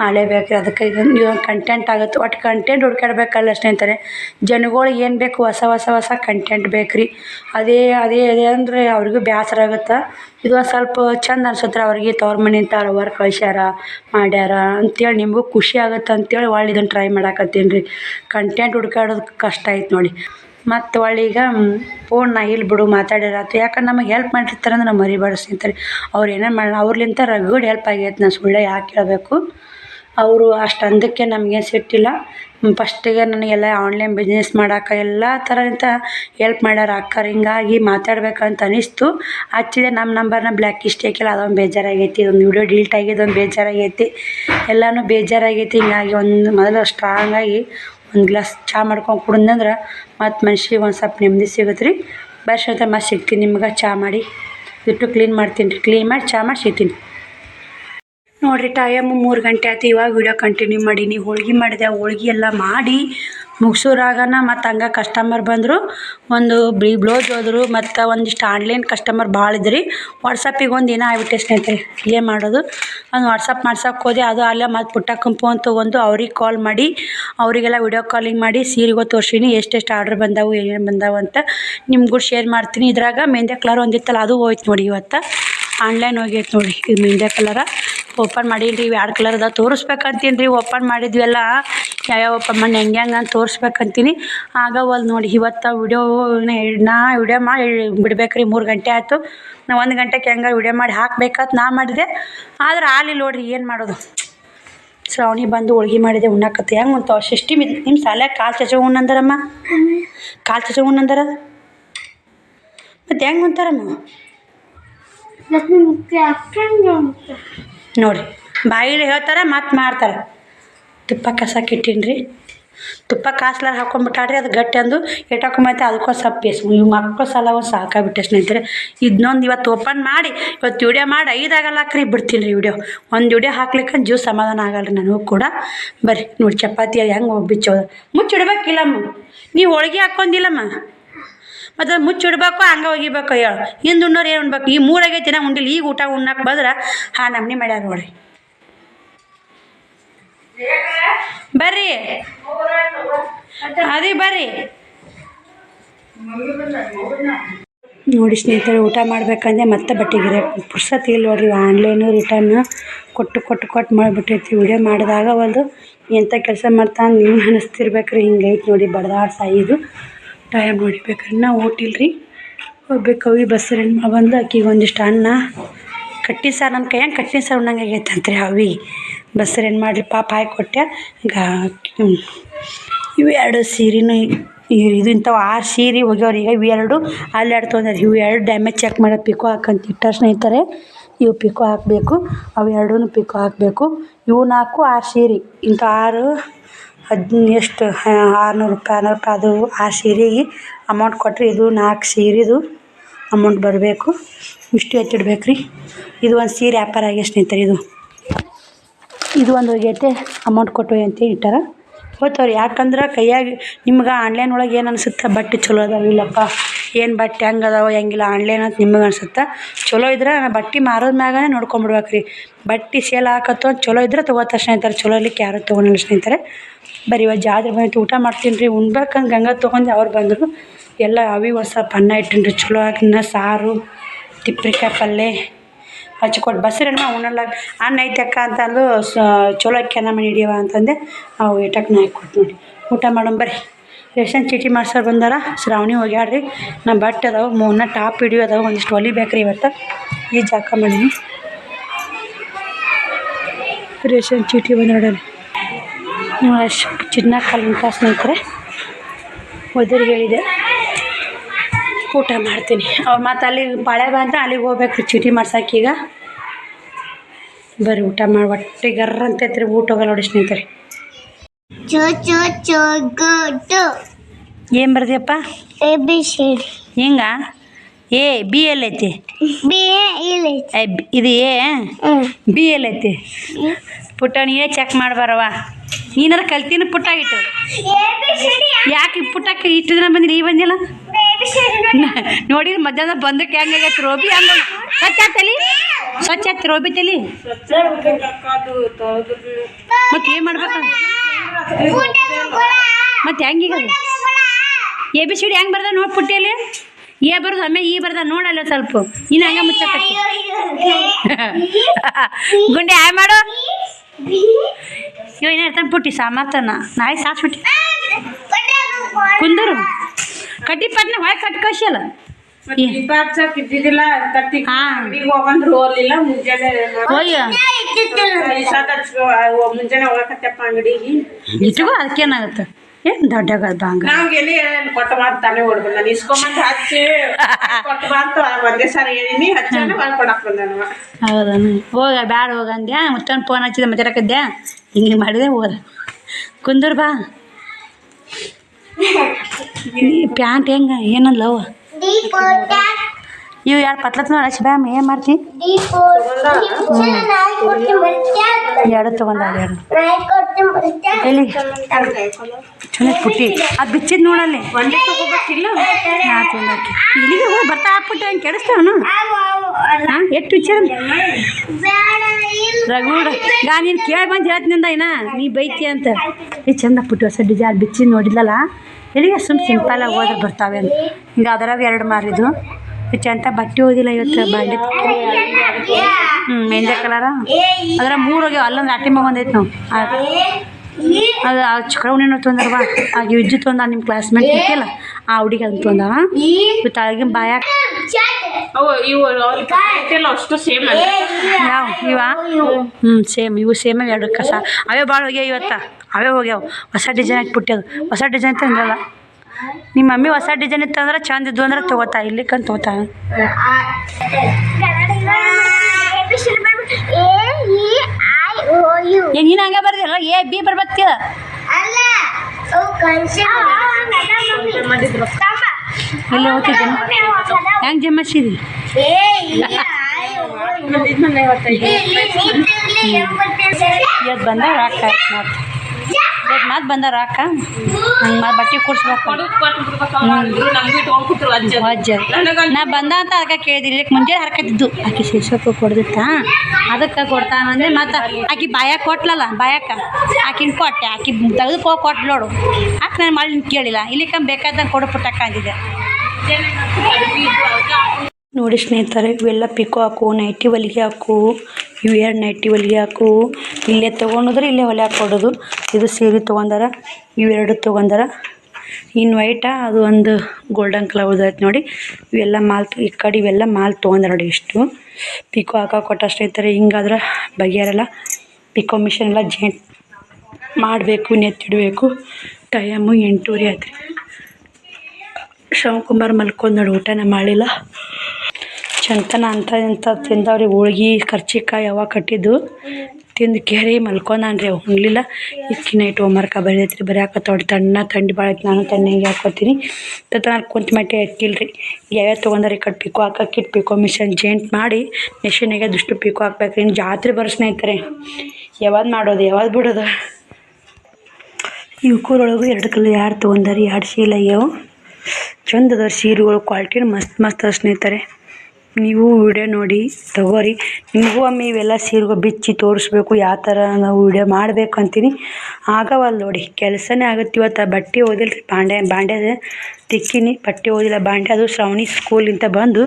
ಮಾಡಲೇಬೇಕು. ಅದಕ್ಕೆ ಇದೊಂದು ಇದೊಂದು ಕಂಟೆಂಟ್ ಆಗುತ್ತೆ. ಒಟ್ಟು ಕಂಟೆಂಟ್ ಹುಡ್ಕಾಡ್ಬೇಕಲ್ಲ ಅಂತಾರೆ. ಜನಗಳಿಗೆ ಏನು ಬೇಕು ಹೊಸ ಹೊಸ ಹೊಸ ಕಂಟೆಂಟ್ ಬೇಕು ರೀ ಅದೇ ಅದೇ ಅದೇ ಅಂದರೆ ಅವ್ರಿಗೂ ಬೇಸರ ಆಗುತ್ತೆ? ಇದು ಒಂದು ಸ್ವಲ್ಪ ಚಂದ ಅನ್ಸುತ್ತೆ ಅವ್ರಿಗೆ. ತವ್ರ ಮನೆಯಿಂದ ಅವ್ರು ಕಳ್ಸ್ಯಾರ, ಮಾಡ್ಯಾರ ಅಂತೇಳಿ ನಿಮಗೂ ಖುಷಿ ಆಗುತ್ತೆ ಅಂತೇಳಿ ಒಳ್ಳೆ ಇದನ್ನು ಟ್ರೈ ಮಾಡಾಕತ್ತೀನಿ ರೀ. ಕಂಟೆಂಟ್ ಹುಡ್ಕಾಡೋದು ಕಷ್ಟ ಆಯ್ತು ನೋಡಿ. ಮತ್ತು ಒಳ್ಳೀಗ ಫೋನ್ ನಾ ಇಲ್ಲಿ ಬಿಡು ಮಾತಾಡಿರತ್ತು ಯಾಕಂದ್ರೆ ನಮಗೆ ಹೆಲ್ಪ್ ಮಾಡಿರ್ತಾರೆ ಅಂದ್ರೆ ನಾವು ಮರಿಬಾರ್ದು ಸ್ನೇಹಿತರೆ. ಅವ್ರು ಏನೇನು ಮಾಡೋಣ ಅವ್ರಲಿಂತ ರಗಡ್ ಹೆಲ್ಪ್ ಆಗೈತೆ ನಾನು ಸುಳ್ಳೆ ಯಾಕೆ ಹೇಳಬೇಕು? ಅವರು ಅಷ್ಟು ಅಂದಕ್ಕೆ ನಮ್ಗೇನು ಸಿಟ್ಟಿಲ್ಲ. ಪಸ್ಟಿಗೆ ನನಗೆಲ್ಲ ಆನ್ಲೈನ್ ಬಿಸ್ನೆಸ್ ಮಾಡೋಕೆ ಎಲ್ಲ ಥರದಿಂದ ಹೆಲ್ಪ್ ಮಾಡ್ಯಾರ ಅಕ್ಕರು. ಹಿಂಗಾಗಿ ಮಾತಾಡ್ಬೇಕಂತ ಅನಿಸ್ತು. ಹಚ್ಚಿದೆ ನಮ್ಮ ನಂಬರ್ನ ಬ್ಲ್ಯಾಕ್ ಲಿಸ್ಟ್ ಹಾಕಿಲ್ಲ. ಅದೊಂದು ಬೇಜಾರಾಗೈತಿ ಒಂದು ವಿಡಿಯೋ ಡಿಲೀಟ್ ಆಗಿದ್ದೊಂದು ಬೇಜಾರಾಗೈತಿ. ಎಲ್ಲನೂ ಬೇಜಾರಾಗೈತಿ. ಹಿಂಗಾಗಿ ಒಂದು ಮೊದಲು ಸ್ಟ್ರಾಂಗಾಗಿ ಒಂದು ಗ್ಲಾಸ್ ಚಹಾ ಮಾಡ್ಕೊಂಡು ಕುಡಿದ್ನಂದ್ರೆ ಮತ್ತು ಮನ್ಷಿಗೆ ಒಂದು ಸ್ವಲ್ಪ ನೆಮ್ಮದಿ ಸಿಗುತ್ತೆ ರೀ ಬರ್ಷ ಮತ್ತೆ ಸಿಗ್ತೀನಿ, ನಿಮ್ಗೆ ಚಹಾ ಮಾಡಿ. ಇಟ್ಟು ಕ್ಲೀನ್ ಮಾಡ್ತೀನಿ ರೀ. ಕ್ಲೀನ್ ಮಾಡಿ ಚಹಾ ಮಾಡಿ ಸಿಗ್ತೀನಿ. ನೋಡಿರಿ ಟೈಮ್ ಮೂರು ಗಂಟೆ ಆಯ್ತು, ಇವಾಗ ವಿಡಿಯೋ ಕಂಟಿನ್ಯೂ ಮಾಡೀನಿ ಹೋಳ್ಗೆ ಮಾಡಿದೆ, ಹೋಳ್ಗೆ ಎಲ್ಲ ಮಾಡಿ ಮುಗ್ಸೋರಾಗನ ಮತ್ತು ಹಂಗೆ ಕಸ್ಟಮರ್ ಬಂದರು, ಒಂದು ಬಿ ಬ್ಲೌಸ್ ಹೋದರು, ಮತ್ತು ಒಂದಿಷ್ಟು ಆನ್ಲೈನ್ ಕಸ್ಟಮರ್ ಭಾಳ ಇದ್ರಿ. ವಾಟ್ಸಪ್ಪಿಗೆ ಒಂದು ದಿನ ಆಗ್ಬಿಟ್ಟೆ ಸ್ನೇಹಿತರೆ ಏನು ಮಾಡೋದು. ಒಂದು ವಾಟ್ಸಪ್ ಮಾಡ್ಸಕ್ಕೆ ಹೋದೆ, ಅದು ಅಲ್ಲೇ ಮತ್ತು ಪುಟ್ಟ ಕಂಪು ಅಂತ ಒಂದು ಅವ್ರಿಗೆ ಕಾಲ್ ಮಾಡಿ, ಅವರಿಗೆಲ್ಲ ವಿಡಿಯೋ ಕಾಲಿಂಗ್ ಮಾಡಿ, ಸೀರೆಗೂ ತೋರ್ಸೀನಿ, ಎಷ್ಟೆಷ್ಟು ಆರ್ಡ್ರ್ ಬಂದವು, ಏನೇನು ಬಂದವು ಅಂತ ನಿಮ್ಗೂ ಶೇರ್ ಮಾಡ್ತೀನಿ. ಇದ್ರಾಗ ಮೆಂದೆ ಕಲರ್ ಒಂದಿತ್ತಲ್ಲ, ಅದು ಹೋಯ್ತು ನೋಡಿ ಇವತ್ತು. ಆನ್ಲೈನ್ ಹೋಗೈತೆ ನೋಡಿ. ಇದು ಕಲರ ಓಪನ್ ಮಾಡೀನಿ ರೀ ಎರಡು ಕಲರ್ ಅದಾವ. ತೋರಿಸ್ಬೇಕಂತೀನಿ ರೀ ಓಪನ್ ಮಾಡಿದ್ವೆಲ್ಲ. ಯಾವ್ಯಾವ ಓಪನ್ ಮಾಡಿ, ಹೆಂಗೆ ಹೆಂಗೆ ಅಂತ ತೋರಿಸ್ಬೇಕಂತೀನಿ. ಆಗ ಒಂದು ನೋಡಿ, ಇವತ್ತು ವಿಡಿಯೋ ನಾ ವಿಡಿಯೋ ಮಾಡಿ ಬಿಡ್ಬೇಕ್ರಿ, ಮೂರು ಗಂಟೆ ಆಯಿತು. ನಾ ಒಂದು ಗಂಟೆಗೆ ಹೆಂಗೆ ವಿಡಿಯೋ ಮಾಡಿ ಹಾಕ್ಬೇಕಂತ ನಾ ಮಾಡಿದೆ. ಆದ್ರೆ ಆಗಲಿಲ್ಲ ನೋಡ್ರಿ, ಏನು ಮಾಡೋದು? ಶ್ರಾವಣಿ ಬಂದು ಹೋಳ್ಗೆ ಮಾಡಿದೆ, ಉಣ್ಣಾಕತ್ತೆ. ಹೆಂಗೆ ಉಣ್ತಾವ? ಸಿಸ್ಟಿಮ್ ಇತ್ತು ನಿಮ್ಮ ಸಾಲ್ಯಾಗ ಕಾಲು ಚಚ ಉಣ್ಣಂದರಮ್ಮ? ಕಾಲು ಚಚ ಉಣ್ಣಂದರ? ಮತ್ತು ಹೆಂಗೆ ಉಣ್ತಾರಮ್ಮ ನೋಡಿರಿ ಬಾಯಿಲಿ ಹೇಳ್ತಾರೆ, ಮತ್ತು ಮಾಡ್ತಾರೆ. ತುಪ್ಪ ಕಸಕ್ಕೆ ಇಟ್ಟಿನ್ರಿ. ತುಪ್ಪ ಕಾಸ್ಲಾರ ಹಾಕೊಂಡ್ಬಿಟ್ಟಾಡ್ರಿ ಅದು ಗಟ್ಟಿ ಅಂದು ಎಟಾಕೊಂಬೈತೆ ಅದಕ್ಕೂ ಸ್ವಲ್ಪ ಪೇಸ್ ಇವು ಮಕ್ಕಳು ಸಲ ಒಂದು ಸಾಕಾಗ್ಬಿಟ್ಟೆ ಸ್ನೇಹಿತರೆ ಇದನ್ನೊಂದು ಇವತ್ತು ಓಪನ್ ಮಾಡಿ, ಇವತ್ತು ವಿಡಿಯೋ ಮಾಡಿ ಐದಾಗಲ್ಲ ಹಾಕ್ರಿ ಬಿಡ್ತೀನಿ ರೀ ವಿಡಿಯೋ. ಒಂದು ವಿಡಿಯೋ ಹಾಕ್ಲಿಕ್ಕೆ ಜೀವ ಸಮಾಧಾನ ಆಗಲ್ಲ ರೀ ನನಗೂ ಕೂಡ. ಬರ್ರಿ, ನೋಡಿ ಚಪಾತಿ ಹೆಂಗೆ ಬಿಚ್ಚೋದು ಮುಚ್ಚಿಡ್ಬೇಕಿಲ್ಲಮ್ಮ. ನೀವು ಹೋಳಿಗೆ ಹಾಕ್ಕೊಂಡಿಲ್ಲಮ್ಮ ಮತ್ತು ಮುಚ್ಚಿಡ್ಬೇಕು, ಹಂಗೆ ಒಗಿಬೇಕು ಹೇಳು. ಹಿಂದೆ ಉಣ್ಣೋರು ಏನು ಉಣ್ಬೇಕು? ಈ ಮೂರಾಗೈತಿ ನಾ ಉಂಡಿಲ್ಲ, ಈಗ ಊಟ ಉಣ್ಣಕ್ಕೆ ಬಂದ್ರೆ ಹಾ ನಮ್ನಿ ಮಾಡ್ಯಾರ ನೋಡ್ರಿ. ಬರ್ರಿ. ಅದೇ ಬರ್ರಿ. ನೋಡಿ ಸ್ನೇಹಿತರೆ, ಊಟ ಮಾಡ್ಬೇಕಂದ್ರೆ ಮತ್ತೆ ಬಟ್ಟೆಗಿರೆ. ಪುರ್ಸತ್ ಇಲ್ಲ ನೋಡ್ರಿ ಆನ್ಲೈನು ರಿಟರ್ನ್ ಕೊಟ್ಟು ಕೊಟ್ಟು ಕೊಟ್ಟು ಮಾಡಿಬಿಟ್ಟೈತಿ. ವಿಡಿಯೋ ಮಾಡಿದಾಗ ಒಂದು ಎಂಥ ಕೆಲಸ ಮಾಡ್ತಾನೆ ನಿಮ್ಗೆ ಅನಿಸ್ತಿರ್ಬೇಕ್ರಿ. ಹಿಂಗೈತೆ ನೋಡಿ ಬಡ್ದಾಡ್ತಾ ಸಾಯಿದು. ಟೈಮ್ ನೋಡಿಬೇಕ್ರಿ ನಾವು ಓಟಿಲ್ರಿ ಹೋಗ್ಬೇಕು ಕವಿ ಮಾಡಿ ಬಂದು ಆಕಿಗೆ ಒಂದಿಷ್ಟು ಅನ್ನ ಕಟ್ಟಿ ಸಾರು ನನ್ನ ಕೈಯಾಗ ಕಟ್ಟಿ ಸಾರು ಉಣ್ಣಂಗೆ ಆಗೈತಂತ್ರಿ ಅವಿ. ಬಸ್ಸರು ಏನು ಮಾಡಲಿ ಪಾಪ ಹಾಕಿ ಕೊಟ್ಟೆ ಹ್ಮ್. ಇವು ಎರಡು ಸೀರೆನೂ ಇದು ಇಂಥವು ಆರು ಸೀರೆ ಹೋಗ್ಯಾವ್ರಿ. ಈಗ ಇವು ಎರಡು ಅಲ್ಲಿ ಎರಡು ತೊಗೊಂಡ್ರಿ. ಇವು ಎರಡು ಡ್ಯಾಮೇಜ್ ಚೆಕ್ ಮಾಡೋದು ಪಿಕೋ ಹಾಕಂತ ಇಟ್ಟ ಸ್ನೇಹಿತರೆ ಇವು ಪಿಕೋ ಹಾಕಬೇಕು. ಅವು ಎರಡೂ ಪಿಕೋ ಹಾಕಬೇಕು. ಇವು ನಾಲ್ಕು ಆರು ಸೀರೆ. ಇಂಥ ಆರು ಹದಿನ ಎಷ್ಟು ಆರುನೂರು ರೂಪಾಯಿ ಆರುನೂರು ರೂಪಾಯಿ ಅದು ಆ ಸೀರೆಗೆ ಅಮೌಂಟ್ ಕೊಟ್ಟರೆ ಇದು ನಾಲ್ಕು ಸೀರೆದು ಅಮೌಂಟ್ ಬರಬೇಕು. ಇಷ್ಟು ಎತ್ತಿಡ್ಬೇಕು ರೀ ಇದು ಒಂದು ಸೀರೆ ವ್ಯಾಪಾರ ಆಗಿ ಸ್ನೇಹಿತರೆ ಇದು. ಇದು ಒಂದು ಹೋಗೈತೆ ಅಮೌಂಟ್ ಕೊಟ್ಟು ಅಂತ ಇಟ್ಟಾರ ಹೋಗ್ತಾವ್ರಿ ಯಾಕಂದ್ರೆ ಕೈಯಾಗ ನಿಮ್ಗೆ ಆನ್ಲೈನ್ ಒಳಗೆ ಏನು ಅನ್ಸುತ್ತೆ? ಬಟ್ಟೆ ಚಲೋ ಅದಾವ ಇಲ್ಲಪ್ಪ. ಏನು ಬಟ್ಟೆ ಹೆಂಗೆ ಅದಾವ ಹೆಂಗಿಲ್ಲ ಆನ್ಲೈನ್ ಅಂತ ನಿಮಗೆ ಅನ್ಸುತ್ತೆ? ಚಲೋ ಇದ್ರೆ ಬಟ್ಟೆ ಮಾರೋದ್ ಮ್ಯಾಗನೇ ನೋಡ್ಕೊಂಬಿಡ್ಬೇಕು ರೀ ಬಟ್ಟೆ ಸೇಲ್ ಹಾಕತ್ತು ಚಲೋ ಇದ್ರೆ ತೊಗೋತಾರೆ ಸ್ನೇಹಿತರೆ. ಚಲೋ ಇರ್ಲಿಕ್ಕೆ ಯಾರು ತೊಗೊಳಲ್ಲ ಸ್ನೇಹಿತರೆ. ಬರೀ ಇವಾಗ ಜಾತ್ರೆ ಬಂತು ಊಟ ಮಾಡ್ತೀನಿ ರೀ ಉಣ್ಬೇಕಂತ ಗಂಗ ತೊಗೊಂಡು ಅವ್ರು ಬಂದರು. ಎಲ್ಲ ಅವಿ ಒಂದು ಅನ್ನ ಇಟ್ಟಿನಿ ರೀ ಚಲೋ ಹಾಕಿನ ಸಾರು, ತಿಪ್ರಿಕಾಯಿ ಪಲ್ಯ ಹಚ್ಕೊಟ್ಟು ಬಸ್ರನ್ನ ಉಣ್ಣಲ್ಲ ಅನ್ನ ಐತಕ್ಕ ಅಂತಂದು ಸ ಚಲೋ ಅನ್ನ ಮನೆ ಹಿಡಿಯವ ಅಂತಂದೆ ಅವು ಏಟಕ್ಕೆ ನಾ ಕೊಟ್ಟು ನೋಡಿ. ಊಟ ಮಾಡೋಣ ಬರ್ರಿ. ರೇಷನ್ ಚೀಟಿ ಮಾಡ್ಸೋರು ಬಂದಾರ, ಶ್ರಾವಣಿ ಹೋಗ್ಯಾಡ್ರಿ ನಮ್ಮ ಬಟ್ಟೆ ಅದಾವೆ, ಮೂನ್ನ ಟಾಪ್ ಹಿಡಿಯೋ ಅದಾವೆ, ಒಂದಿಷ್ಟು ಹೊಲಿಬೇಕ್ರಿ ಇವತ್ತು. ಈ ಜಾಕ ಮಾಡೀನಿ. ರೇಷನ್ ಚೀಟಿ ಬಂದು ಚಿನ್ನ ಕಲಿಂತ ಸ್ನೇಹಿತರೆ ಒದರಿ ಹೇಳಿದೆ ಊಟ ಮಾಡ್ತೀನಿ. ಅವ್ರು ಮತ್ತು ಅಲ್ಲಿ ಪಾಳೆ ಬಂತ ಅಲ್ಲಿಗೆ ಹೋಗ್ಬೇಕು ಚೀಟಿ ಮಾಡ್ಸಕ್ಕೆ ಈಗ. ಬರ್ರಿ ಊಟ ಮಾಡಿ ಹೊಟ್ಟೆ ಗರ್ರ ಅಂತೈತ್ರಿ ಊಟ ಹೋಗಲ್ಲ ನೋಡಿ ಸ್ನೇಹಿತರೆ. ಏನ್ ಚೋ ಚೋ ಗೋ ಟು. ಏನು ಬರ್ದಿಯಪ್ಪ? A B C D. ಹಿಂಗ? ಏ ಬಿ ಎಲ್ ಐತಿ? ಬಿ ಎ ಬಿ- ಇದು ಏ ಬಿ ಎಲ್ ಐತಿ? ಪುಟ್ಟ ನೀನೇ ಚೆಕ್ ಮಾಡ್ಬಾರವ ನೀನಾರ ಕಲ್ತೀನಿ ಪುಟ್ಟ ಇಟ್ಟು. ಯಾಕೆ ಪುಟ್ಟಕ್ಕೆ ಇಷ್ಟು ದಿನ ಬಂದಿರಿ ಈ ಬಂದಿಲ್ಲ? ನೋಡಿ ಮಧ್ಯಾಹ್ನ ಬಂದಕ್ಕೆ ಹೆಂಗಾಗೈತೆ ರೋಬಿ? ಹಂಗ ಸ್ವಚ್ಛ ತಲಿ. ಸ್ವಚ್ಛ ಆಯ್ತು ರೋಬಿ ತಲಿ. ಮತ್ತೆ ಏನು ಮಾಡ್ಬೇಕು? ಮತ್ತೆ ಹೆಂಗೀಗ ಎ ಬಿ ಸಿ ಡಿ ಹೆಂಗೆ ಬರ್ದ ನೋಡಿ ಪುಟ್ಟಿಯಲ್ಲಿ? ಏ ಬರ್ದು ಆಮೇಲೆ ಈ ಬರ್ದ ನೋಡಲ್ಲ ಸ್ವಲ್ಪ. ಇನ್ನು ಹಂಗೆ ಮುಚ್ಚಕತ್ತಿ? *laughs* ಗುಂಡೆ ಆಯ್ ಮಾಡು. ಇವ ಏನ ಇರ್ತಾನೆ ಪುಟ್ಟಿ ಸಾಮರ್ಥನ. ನಾಯಿ ಸಾಕ್ಸ್ಬಿಟ್ಟಿ ಕುಂದರು. ಕಟ್ಟಿ ಪಟ್ನ ಹೊಳೆ ಕಟ್ ಕಳ್ಸಿಯಲ್ಲ? ಇಟ್ಕೋ ಅದಕ್ಕೇನಾಗುತ್ತೆ ಏನು ದೊಡ್ಡ ಹಂಗ ನಾವ್ ಎಲ್ಲಿ ಹೇಳೇನ್ ಕೊಟ್ಟು ಮಾತು ತಾನೇ ಓಡ್ಬಂದ ನಾನು ಇಸ್ಕೊಂಬಂದು ಹಚ್ಚಿ ಕೊಟ್ಟು ಮಾತು ಒಂದೇ ಸಾರಿ ಹೇಳಿನಿ ಹಚ್ಚಾನೆ ಮಾಡಿ ಕೊಡಕ್ ಬಂದನವ. ಹೌದನು. ಹೋಗ ಬ್ಯಾಡ ಹೋಗಂದ್ಯಾ ಮತ್ತೊಂದು ಫೋನ್ ಹಚ್ಚಿದೆ ಮಾತಾಡಕದ್ಯಾ ಹಿಂಗೆ ಮಾಡಿದೆ ಹೋದ. ಕುಂದೂರು ಬಾ. ಪ್ಯಾಂಟ್ ಹೆಂಗೆ? ಏನಲ್ಲ ಅವ ಇವು ಎರಡು ಪತ್ಲತ್ ನೋಡಿ ಹಚ್ಚಿ ಬ್ಯಾಮ್, ಏನು ಮಾಡ್ತಿ? ಎರಡು ತೊಗೊಂಡ ಎರಡು. ನಾಯಿ ಕೊಟ್ಟು ಬರ್ತ್ಯಾಗ ಎಲ್ಲಿ? ಚಲೋ ಪುಟ್ಟಿ. ಅದು ಬಿಚ್ಚಿದ್ ನೋಡಲ್ಲಿ ಇಲ್ಲಿಗೆ ಬರ್ತಾ ಹಾಕ್ಬಿಟ್ಟು ಹಂಗೆ ಕೆಡಿಸ್ತಾವನು? ಹಾಂ ಎಷ್ಟು ವಿಚಾರ ರಗೂಡ ಗಾ ನೀನು ಕೇಳಿ ಬಂದು ಹೇಳ್ತಿನಿಂದ ಇನ್ನ. ನೀ ಬೈತಿ ಅಂತ. ಈ ಚಂದ ಪುಟ್ಟಿ ಹೊಸ ಡಿಸೈನ್ ಬಿಚ್ಚಿ ನೋಡಿಲ್ಲಲ್ಲ? ಎಲ್ಲಿಗೆ ಸುಮ್ ಸಿಂಪಲಾಗಿ ಹೋದ್ರೆ ಬರ್ತಾವೆ ಅಂತ. ಹಿಂಗೆ ಅದರಾಗ ಎರಡು ಮಾರಿದ್ದು ಚಂದ ಬಟ್ಟೆ ಓದಿಲ್ಲ ಇವತ್ತು, ಬಾಂಡೆ ಹ್ಞೂ ಮೆಂಜೆ ಕಲರ. ಅದ್ರ ಮೂರು ಹೋಗ್ಯಾವ, ಅಲ್ಲೊಂದು ಅಟ್ಟಿ ಒಂದೈತೆ ನಾವು ಅದು ಆ ಚಿಕ್ಕವನೇನೋ ತೊಂದರವ ಆಗ ವಿದ್ಯುತ್ ತೊಂದ ನಿಮ್ಮ ಕ್ಲಾಸ್ಮೇಟ್ ಇರ್ತಿಲ್ಲ ಆ ಹುಡುಗಿ ಅಂತ ತೊಂದ ಇವತ್ತು ತಳಗಿನ ಬಾಯಾಗ ಅವು ಇವು ಅಷ್ಟು ಸೇಮ್ ಅಲ್ಲ. ಯಾವ ಇವ? ಹ್ಞೂ ಸೇಮ್ ಇವು ಸೇಮ್ ಎರಡು ಕಸ. ಅವೇ ಭಾಳ ಹೋಗ್ಯಾವ ಇವತ್ತ. ಅವೇ ಹೋಗ್ಯಾವ. ಹೊಸ ಡಿಸೈನ್ ಹಾಕ್ಬಿಟ್ಟದು ಹೊಸ ಡಿಸೈನ್ ತಂದ್ರಲ್ಲ ನಿಮ್ಮ ಮಮ್ಮಿ ಹೊಸ ಡಿಸೈನ್ ಇತ್ತು ಅಂದ್ರೆ ಚಂದ ಇದ್ದು ಅಂದ್ರೆ ತಗೋತಾ ಇಲ್ಲಿಕ್ಕಂತ ತಗೋತಾ. A E I O U ಏ ನೀನು ಹಂಗೆ ಬರ್ದಿಲ್ಲ ಎ ಬಿ ಬರ್ಬತ್ತಿಲ್ಲ ಅಲ್ಲ ಎಲ್ಲಿ ಹೋಗ್ತಿದ್ದೆ ಹೆಂಗೆ ಜಮ್ಮಸಿರಿ ಬಂದಾಗ ಬಂದ ಇತ್ತು ಮತ್ತು ಇವತ್ತು ಮತ್ತೆ ಬಂದಾರ, ಅಕ್ಕ? ನಂಗೆ ಮತ್ತೆ ಬಟ್ಟೆ ಕೊಡ್ಸ್ಬೇಕು ಅಜ್ಜ ನಾ ಬಂದ ಅಂತ ಅದಕ್ಕೆ ಇದಕ್ಕೆ ಮುಂಜಾನೆ ಹರ್ಕತ್ತಿದ್ದು ಆಕೆ ಶಿರ್ಸಕ್ಕೆ ಕೊಡ್ದಿತ್ತ? ಅದಕ್ಕೆ ಕೊಡ್ತಾನಂದ್ರೆ ಮತ್ತೆ ಆಕೆ ಬಾಯಕ್ಕೆ ಕೊಟ್ಲಲ್ಲ ಬಾಯಕ್ಕ ಆಕಿನ ಕೊಟ್ಟೆ, ಆಕಿ ತೆಗೆದುಕೋ ಕೊಟ್ಟು ನೋಡು. ಆಕೆ ನಾನು ಮಾಡಿ ಕೇಳಿಲ್ಲ ಇಲ್ಲಿಕ ಬೇಕಾದಂಗೆ ಕೊಡು ಪುಟ್ಟಕ್ಕ ನೋಡಿ ಸ್ನೇಹಿತರೆ, ಇವೆಲ್ಲ ಪಿಕೋ ಹಾಕು, ನೈಟಿ ಹೊಲಿಗೆ ಹಾಕು. ಇವು ಎರಡು ನೈಟಿ ಹೊಲಿಗೆ ಹಾಕು. ಇಲ್ಲೇ ತೊಗೊಂಡಿದ್ರೆ ಇಲ್ಲೇ ಹೊಲೆ ಹಾಕೊಡೋದು ಇದು ಸೀರೆ ತೊಗೊಂಡಾರ ಇವೆರಡು ತೊಗೊಂಡಾರ. ಇನ್ನು ವೈಟಾ, ಅದು ಒಂದು ಗೋಲ್ಡನ್ ಕಲರ್ ಉಳ್ದೈತೆ ನೋಡಿ. ಇವೆಲ್ಲ ಮಾಲ್ ಈ ಕಡೆ ಇವೆಲ್ಲ ಮಾಲ್ ತೊಗೊಂಡಾರ ನೋಡಿ ಇಷ್ಟು. ಪಿಕೋ ಹಾಕಕ್ಕೆ ಕೊಟ್ಟ ಐತಾರೆ, ಹಿಂಗಾದ್ರೆ ಬಗೆಯರಲ್ಲ ಪಿಕೋ ಮಿಷನ್ ಎಲ್ಲ ಜೇಂಟ್ ಮಾಡಬೇಕು, ನೆತ್ತಿಡಬೇಕು. ಟೈಮು ಎಂಟೂವರೆ ಆಯ್ತು ಶಿವಕುಮಾರ್ ಮಲ್ಕೊಂಡು ನೋಡಿ ಊಟನ ಮಾಡಿಲ್ಲ. ಚಂತನ ಅಂತ ಇಂಥ ತಿಂದವ್ರಿ, ಹೋಳ್ಗಿ, ಕರ್ಚಿಕಾಯಿ ಅವ ಕಟ್ಟಿದ್ದು. ತಿಂದು ಕೇರಿ ಮಲ್ಕೊಂಡಾನ್ರಿ ಅವು ಉಣ್ಲಿಲ್ಲ. ಇಕ್ಕಿ ನೈಟ್ ಹೋಮ್ವರ್ಕ ಬರೀತೈತ್ರಿ ಬರೆಯಾಕತ್ತವ್ರಿ ತಣ್ಣ ಥಂಡಿ ಭಾಳ ಐತಿ ನಾನು ತಣ್ಣಗೆ ಹಾಕೋತೀನಿ. ತತ್ತ ಕುಂತ ಮಟ್ಟಿ ಹಾಕಿಲ್ರಿ. ಯಾವ್ಯಾವ ತೊಗೊಂಡ್ರಿ ಕಟ್ ಪಿಕೋ ಹಾಕಕ್ಕೆ ಇಟ್ಟು ಪಿಕೋ ಮಿಷನ್ ಜೇಂಟ್ ಮಾಡಿ ಮಿಷನಿಗೆ ದುಷ್ಟು ಪಿಕೋ ಹಾಕ್ಬೇಕ್ರಿ. ಇನ್ನು ಜಾತ್ರೆ ಬರೋ ಸ್ನೇಹಿತರೆ ಯಾವಾಗ ಮಾಡೋದು ಯಾವಾಗ ಬಿಡೋದು. ಇವ್ಕೂರೊಳಗು ಎರಡು ಕಲ್ಲು ಯಾರು ತೊಗೊಂಡಾರಿ ಎರಡು ಶೀಲ ಆಗ್ಯಾವ. ಚಂದದ ಸೀರೆಗಳು ಕ್ವಾಲಿಟಿ ಮಸ್ತ್ ಮಸ್ತ್ ಸ್ನೇಹಿತರೆ ನೀವು ವಿಡಿಯೋ ನೋಡಿ, ತಗೋರಿ. ನಿಮಗೂ ಒಮ್ಮೆ ಇವೆಲ್ಲ ಸೀರೆಗಳು ಬಿಚ್ಚಿ ತೋರಿಸ್ಬೇಕು, ಯಾವ ಥರ ನಾವು ವಿಡಿಯೋ ಮಾಡಬೇಕು ಅಂತೀನಿ. ಆಗವಲ್ಲ ನೋಡಿ, ಕೆಲಸನೇ ಆಗುತ್ತೆ ಇವತ್ತು. ಬಟ್ಟೆ ಓದಿಲ್ಲ ರೀ ಬಾಂಡೆ ಬಾಂಡೆ ತಿಕ್ಕಿನಿ, ಬಟ್ಟೆ ಓದಿಲ್ಲ ಬಾಂಡೆ ಅದು ಶ್ರವಣಿ ಸ್ಕೂಲಿಂದ ಬಂದು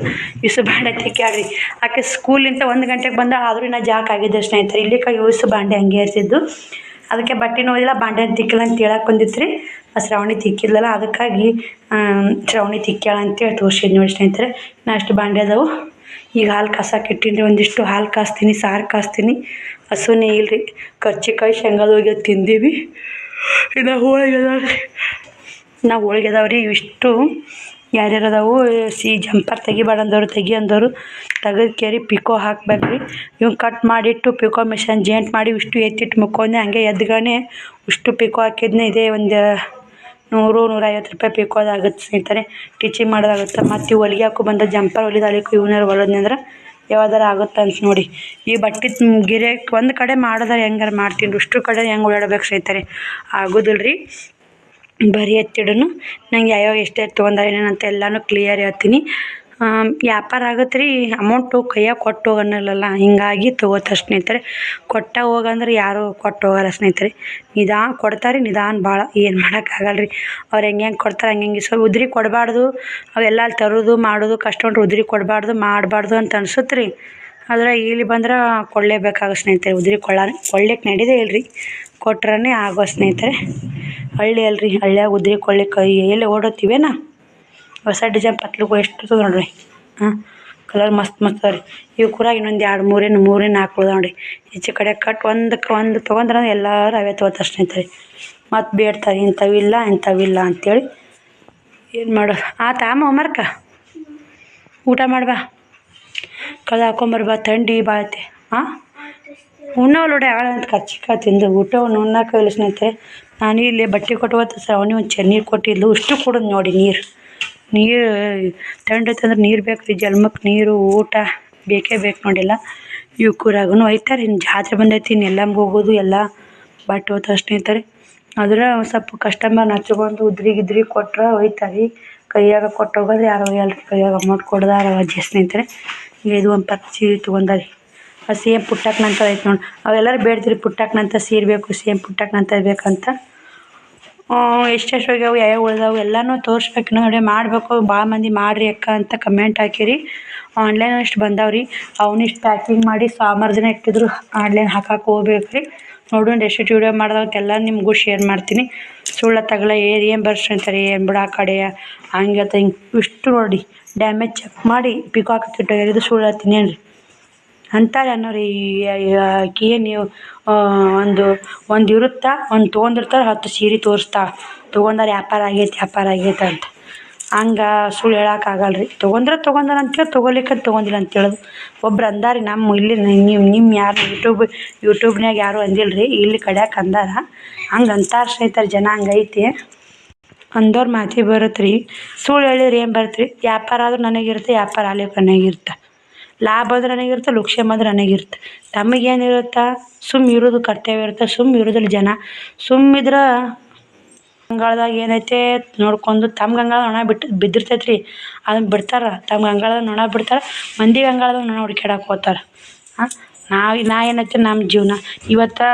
ಇಸು ಬಾಂಡೆ ತಿಕ್ಕಾಡ್ರಿ ಆಕೆ ಸ್ಕೂಲಿಂದ ಒಂದು ಗಂಟೆಗೆ ಬಂದ ಆದರೂ ನಾ ಜಾಕ್ ಆಗಿದ್ದೆ ಸ್ನೇಹಿತರೆ ಇಲ್ಲಿಕ ಇಸು ಬಾಂಡೆ ಹಂಗೆ ಇರ್ತಿದ್ದು. ಅದಕ್ಕೆ ಬಟ್ಟೆ ಓದಿಲ್ಲ ಬಾಂಡೆ ತಿಕ್ಕಿಲ್ಲ ಅಂತ ಹೇಳಕ್ಕೆ ಬಂದಿತ್ತು ರೀ ಆ ಶ್ರಾವಣಿ ತಿಕ್ಕಿದ್ಲಲ್ಲ, ಅದಕ್ಕಾಗಿ ಶ್ರಾವಣಿ ತಿಕ್ಕ್ಯಾಳ ಅಂತೇಳಿ ತೋರ್ಸಿದ್ ನೋಡಿ ಸ್ನೇಹಿತರೆ. ನಾ ಅಷ್ಟು ಬಾಂಡೆ ಅದಾವು. ಈಗ ಹಾಲು ಕಾಸಕ್ಕೆ ಇಟ್ಟಿನಿ ಒಂದಿಷ್ಟು ಹಾಲು ಕಾಸ್ತೀನಿ, ಸಾರು ಕಾಸ್ತೀನಿ. ಹಸುನೇ ಇಲ್ರಿ ಕರ್ಚಿಕಾಯಿ ಶೇಂಗಾದ ಹೋಗಿ ತಿಂದೀವಿ. ಇನ್ನು ಹೋಳಿಗೆ ನಾವು ಹೋಳಿಗೆ ಅದಾವ್ರಿ, ಇವಿಷ್ಟು ಯಾರ್ಯಾರು ಅದಾವು ಸಿ ಜಂಪರ್ ತೆಗಿಬೇಡ ಅಂದವರು ತೆಗಿ ಅಂದವರು ತೆಗೆದು ಕೇರಿ ಪಿಕೋ ಹಾಕಬೇಕ್ರಿ ಇವ್ನ ಕಟ್ ಮಾಡಿಟ್ಟು ಪಿಕೋ ಮಿಷನ್ ಜೇಂಟ್ ಮಾಡಿ ಇಷ್ಟು ಎತ್ತಿಟ್ಟು ಮುಕ್ಕೊಂಡೆ, ಹಂಗೆ ಎದ್ಗಾನೆ ಇಷ್ಟು ಪಿಕೋ ಹಾಕಿದ್ನೆ ಇದೆ ಒಂದು ನೂರು, ನೂರೈವತ್ತು ರೂಪಾಯಿ ಪಿಕೋದಾಗುತ್ತೆ ಸ್ನೇಹಿತರೆ. ಟೀಚಿಂಗ್ ಮಾಡೋದಾಗುತ್ತೆ. ಮತ್ತು ಇವು ಹೊಲಿಗೆ ಹಾಕೋ ಬಂದ ಜಂಪರ್ ಇವನಾರು ಹೊಲದ್ನೆ ಅಂದ್ರೆ ಯಾವ್ದಾರ ಆಗುತ್ತೆ ಅಂತ ನೋಡಿ. ಈ ಬಟ್ಟೆ ಗಿರೆ ಒಂದು ಕಡೆ ಮಾಡಿದ್ರೆ ಹೆಂಗಾರ ಮಾಡ್ತೀನಿ ಇಷ್ಟು ಕಡೆ ಹೆಂಗೆ ಓಡಾಡ್ಬೇಕು ಸ್ನೇಹಿತರೆ. ಆಗೋದಿಲ್ಲ ರೀ ಬರೀ ಎತ್ತಿಡನು ನಂಗೆ ಯಾವ್ಯಾವ ಎಷ್ಟು ತೊಗೊಂಡಾರ ಅಂತ ಎಲ್ಲನೂ ಕ್ಲಿಯರ್ ಹೇಳ್ತೀನಿ. ವ್ಯಾಪಾರ ಆಗತ್ತೆ ರೀ ಅಮೌಂಟು ಕೈಯಾಗ ಕೊಟ್ಟು ಹೋಗೋನಲ್ಲ ಹಿಂಗಾಗಿ ತೊಗೋತಾರೆ ಸ್ನೇಹಿತರೆ. ಕೊಟ್ಟ ಹೋಗಂದ್ರೆ ಯಾರು ಕೊಟ್ಟು ಹೋಗಲ್ಲ ಸ್ನೇಹಿತರೆ. ನಿಧಾನ ಕೊಡ್ತಾರೆ, ನಿಧಾನ ಭಾಳ ಏನು ಮಾಡೋಕ್ಕಾಗಲ್ಲ ರೀ ಅವ್ರು ಹೆಂಗೆ ಹೆಂಗೆ ಕೊಡ್ತಾರೆ, ಹಂಗೆ ಹಂಗೆ ಸೊ ಉದ್ರಿ ಕೊಡಬಾರ್ದು, ಅವೆಲ್ಲ ಅಲ್ಲಿ ತರೋದು, ಮಾಡೋದು ಉಂಟು, ಉದ್ರಿ ಕೊಡಬಾರ್ದು, ಮಾಡಬಾರ್ದು ಅಂತ ಅನ್ಸುತ್ತೆ ರೀ ಆದ್ರೆ ಇಲ್ಲಿ ಬಂದ್ರೆ ಕೊಡಲೇಬೇಕಾಗ ಸ್ನೇಹಿತರೆ, ಉದ್ರಿ ಕೊಳ್ಳ ಕೊಳ್ಳಿಕ್ಕೆ ನಡೀದೇ ಇಲ್ಲ ರೀ ಕೊಟ್ರೇ ಆಗೋ ಸ್ನೇಹಿತರೆ, ಹಳ್ಳಿ ಅಲ್ರಿ, ಹಳ್ಳಿಯಾಗ ಉದ್ರಿ ಕೊಳ್ಳಿ ಎಲ್ಲಿ ಓಡೋತೀವೇನ ಹೊಸ ಡಿಸೈನ್ ಪತ್ಲುಗೂ ಎಷ್ಟು ನೋಡ್ರಿ, ಹಾಂ? ಕಲರ್ ಮಸ್ತ್ ಮಸ್ತ್ ರೀ ಇವು ಕೂಡ ಇನ್ನೊಂದು ಎರಡು, ಮೂರೇನು, ಮೂರೇ ನಾಲ್ಕು ನೋಡ್ರಿ. ಈಚೆ ಕಡೆ ಕಟ್ ಒಂದಕ್ಕೆ ಒಂದು ತೊಗೊಂಡ್ರೆ ಎಲ್ಲರೂ ಅವೇ ತೊಗೋತಾರೆ ಸ್ನೇಹಿತರೆ. ಮತ್ತು ಬೇಡ್ತಾರೆ ಇಂಥವಿಲ್ಲ ಇಂಥವಿಲ್ಲ ಅಂತೇಳಿ ಏನು ಮಾಡೋ. ಆತ ಹೋಮ್ವರ್ಕ ಊಟ ಮಾಡ್ಬಾ? ಕಳ್ದು ಹಾಕೊಂಬರ್ಬಾ, ಥಂಡಿ ಐತಿ. ಹಾಂ? ಉಣ್ಣವಲ್ಲ ನೋಡಿ ಆಳ ಅಂತ ಕಚ್ಚಿಕ ತಿಂದು ಊಟವನ್ನು ಉಣ್ಣಕ್ಕೆ ಇಲ್ಲ ಸ್ನೇಹಿತರೆ ನಾನು ಇಲ್ಲಿ ಬಟ್ಟೆ ಕೊಟ್ಟು ಅವನಿಗೆ ಒಂದು ಚೆನ್ನೀರು ಕೊಟ್ಟಿದ್ಲು. ಇಷ್ಟು ಕೊಡೋದು ನೋಡಿ ನೀರು. ನೀರು ತಂಡೈತಂದ್ರೆ ನೀರು ಬೇಕು ರೀ ಜನ್ಮಕ್ಕೆ ನೀರು, ಊಟ ಬೇಕೇ ಬೇಕು ನೋಡಿಲ್ಲ. ಇವಕ್ಕೂರಾಗೂ ಒಯ್ತಾರೆ ಇನ್ನು ಜಾತ್ರೆ ಬಂದೈತಿ ಇನ್ನು ಎಲ್ಲ ಹೋಗೋದು, ಎಲ್ಲ ಬಟ್ಟೆ ಹೋತ ಸ್ನೇಹಿತರೆ ಆದ್ರೆ ಸ್ವಲ್ಪ ಕಸ್ಟಮರ್ ನಚ್ಕೊಂಡು ಉದ್ರಿ ಗಿದ್ರಿ ಕೊಟ್ರೆ ಒಯ್ತಾರೆ. ಕೈಯಾಗ ಕೊಟ್ಟು ಹೋಗೋದು ಯಾರು ಒಯ್ಯಲ್ಲ ರೀ ಕೈಯಾಗ ಅಮೌಂಟ್ ಕೊಡ್ದಾರ ಅಜ್ಜಿ ಸ್ನೇಹಿತರೆ ಈಗ ಇದು ಒಂದು ಪರ್ಚಿ ಸೀರೆ ತೊಗೊಂಡಾರಿ. ಸೇಮ್ ಪುಟ್ಟಕ್ಕನಂತ ಐತೆ ನೋಡಿ. ಅವೆಲ್ಲರೂ ಬೇಡ್ತೀರಿ ಪುಟ್ಟಕ್ಕನಂತ ಸೀರೆ ಬೇಕು ಸೇಮ್ ಪುಟ್ಟಕ್ಕನಂತ ಬೇಕಂತ ಎಷ್ಟೆಷ್ಟು ಹೋಗ್ಯಾವು, ಯಾವ್ಯಾವ ಉಳ್ದಾವು, ಎಲ್ಲನೂ ತೋರಿಸ್ಬೇಕು. ನೋಡಿ, ಮಾಡಬೇಕು ಭಾಳ ಮಂದಿ ಮಾಡಿರಿ ಅಕ್ಕ ಅಂತ ಕಮೆಂಟ್ ಹಾಕಿರಿ. ಆನ್ಲೈನ್ ಅಷ್ಟು ಬಂದಾವ ರೀ ಅವನಿಷ್ಟು ಪ್ಯಾಕಿಂಗ್ ಮಾಡಿ ಸಾಮಾರು ಜನ ಇಟ್ಟಿದ್ರು ಆನ್ಲೈನ್ ಹಾಕಕ್ಕೆ ಹೋಗ್ಬೇಕು ರೀ ನೋಡೋಣ ಎಷ್ಟು ವೀಡಿಯೋ ಮಾಡ್ದಾಗ ಎಲ್ಲ ನಿಮಗೂ ಶೇರ್ ಮಾಡ್ತೀನಿ. ಸುಳ್ಳ ತಗಲ ಏರ್ ಏನು ಬರ್ಸ್ ಅಂತಾರೆ, ಏನು ಬಿಡ ಆ ಕಡೆ. ಹಂಗೆ ಹಿಂಗೆ ಇಷ್ಟು ನೋಡಿ ಡ್ಯಾಮೇಜ್ ಚೆಕ್ ಮಾಡಿ ಪಿಕಾಕ್ ಇಟ್ಟು ಇದು ಸುಳ್ಳು ರೀ ಅಂತಾರೆ ಅನ್ನೋರು ಆಕಿ ನೀವು ಒಂದು ಒಂದು ಇರುತ್ತಾ, ಒಂದು ತೊಗೊಂಡಿರ್ತಾರೆ, ಹತ್ತು ಸೀರೆ ತೋರಿಸ್ತಾ, ತೊಗೊಂಡಾರ ವ್ಯಾಪಾರ ಆಗೈತೆ ವ್ಯಾಪಾರ ಆಗೈತೆ ಅಂತ. ಹಂಗೆ ಸುಳ್ಳು ಹೇಳೋಕ್ಕಾಗಲ್ಲ ರೀ ತೊಗೊಂಡ್ರೆ ತೊಗೊಂಡಾರ ಅಂತೇಳಿ ತೊಗೊಲಿಕ್ಕೆ ತೊಗೊಂಡಿಲ್ಲ ಅಂತ ಹೇಳೋದು. ಒಬ್ರು ಅಂದಾರಿ, ನಮ್ಮ ಇಲ್ಲಿ ನೀವು ನಿಮ್ಮ ಯಾರು ಯೂಟ್ಯೂಬ್ ಯೂಟ್ಯೂಬ್ನ್ಯಾಗ ಯಾರು ಅಂದಿಲ್ಲ ಇಲ್ಲಿ ಕಡ್ಯಾಕ ಅಂದಾರ. ಹಂಗೆ ಅಂತಾರೆ ಸ್ನೇಹಿತರು, ಜನ ಹಂಗೈತಿ ಅಂದೋರು ಮಾತಿಗೆ ಬರುತ್ತೆ ರೀ ಸುಳ್ಳು ಹೇಳಿದ್ರೆ ಏನು ಬರುತ್ತೆ ರೀ ವ್ಯಾಪಾರ ಆದ್ರೂ ನನಗಿರುತ್ತೆ, ವ್ಯಾಪಾರ ಆಗ್ಲಿಕ್ಕೆ ನನಗಿರುತ್ತೆ. ಲಾಭ ಅಂದ್ರೆ ನನಗಿರುತ್ತೆ ಲುಕ್ಷೇಮ ಆದರೆ ನನಗಿರುತ್ತೆ ತಮಗೇನಿರುತ್ತೆ? ಸುಮ್ಮ ಇರೋದು ಕರ್ತವ್ಯ ಇರುತ್ತೆ ಸುಮ್ಮ ಇರೋದಿಲ್ಲ ಜನ. ಸುಮ್ಮಿದ್ರೆ ಅಂಗಳದಾಗ ಏನೈತೆ ನೋಡ್ಕೊಂಡು ತಮ್ಗೆ ಅಂಗಳ ನೊಣ ಬಿಟ್ಟು ಬಿದ್ದಿರ್ತೈತೆ ರೀ ಅದನ್ನ ಬಿಡ್ತಾರೆ ತಮ್ಗೆ ಅಂಗಳದಾಗ ನೊಣ ಬಿಡ್ತಾರೆ, ಮಂದಿ ಅಂಗಳದಾಗ ನೊಣ ಹುಡ್ಕ್ಯಾಡಕ್ಕೆ ಹೋಗ್ತಾರೆ. ಹಾಂ ನಾವು ನಾ ಏನೈತೆ ನಮ್ಮ ಜೀವನ. ಇವತ್ತು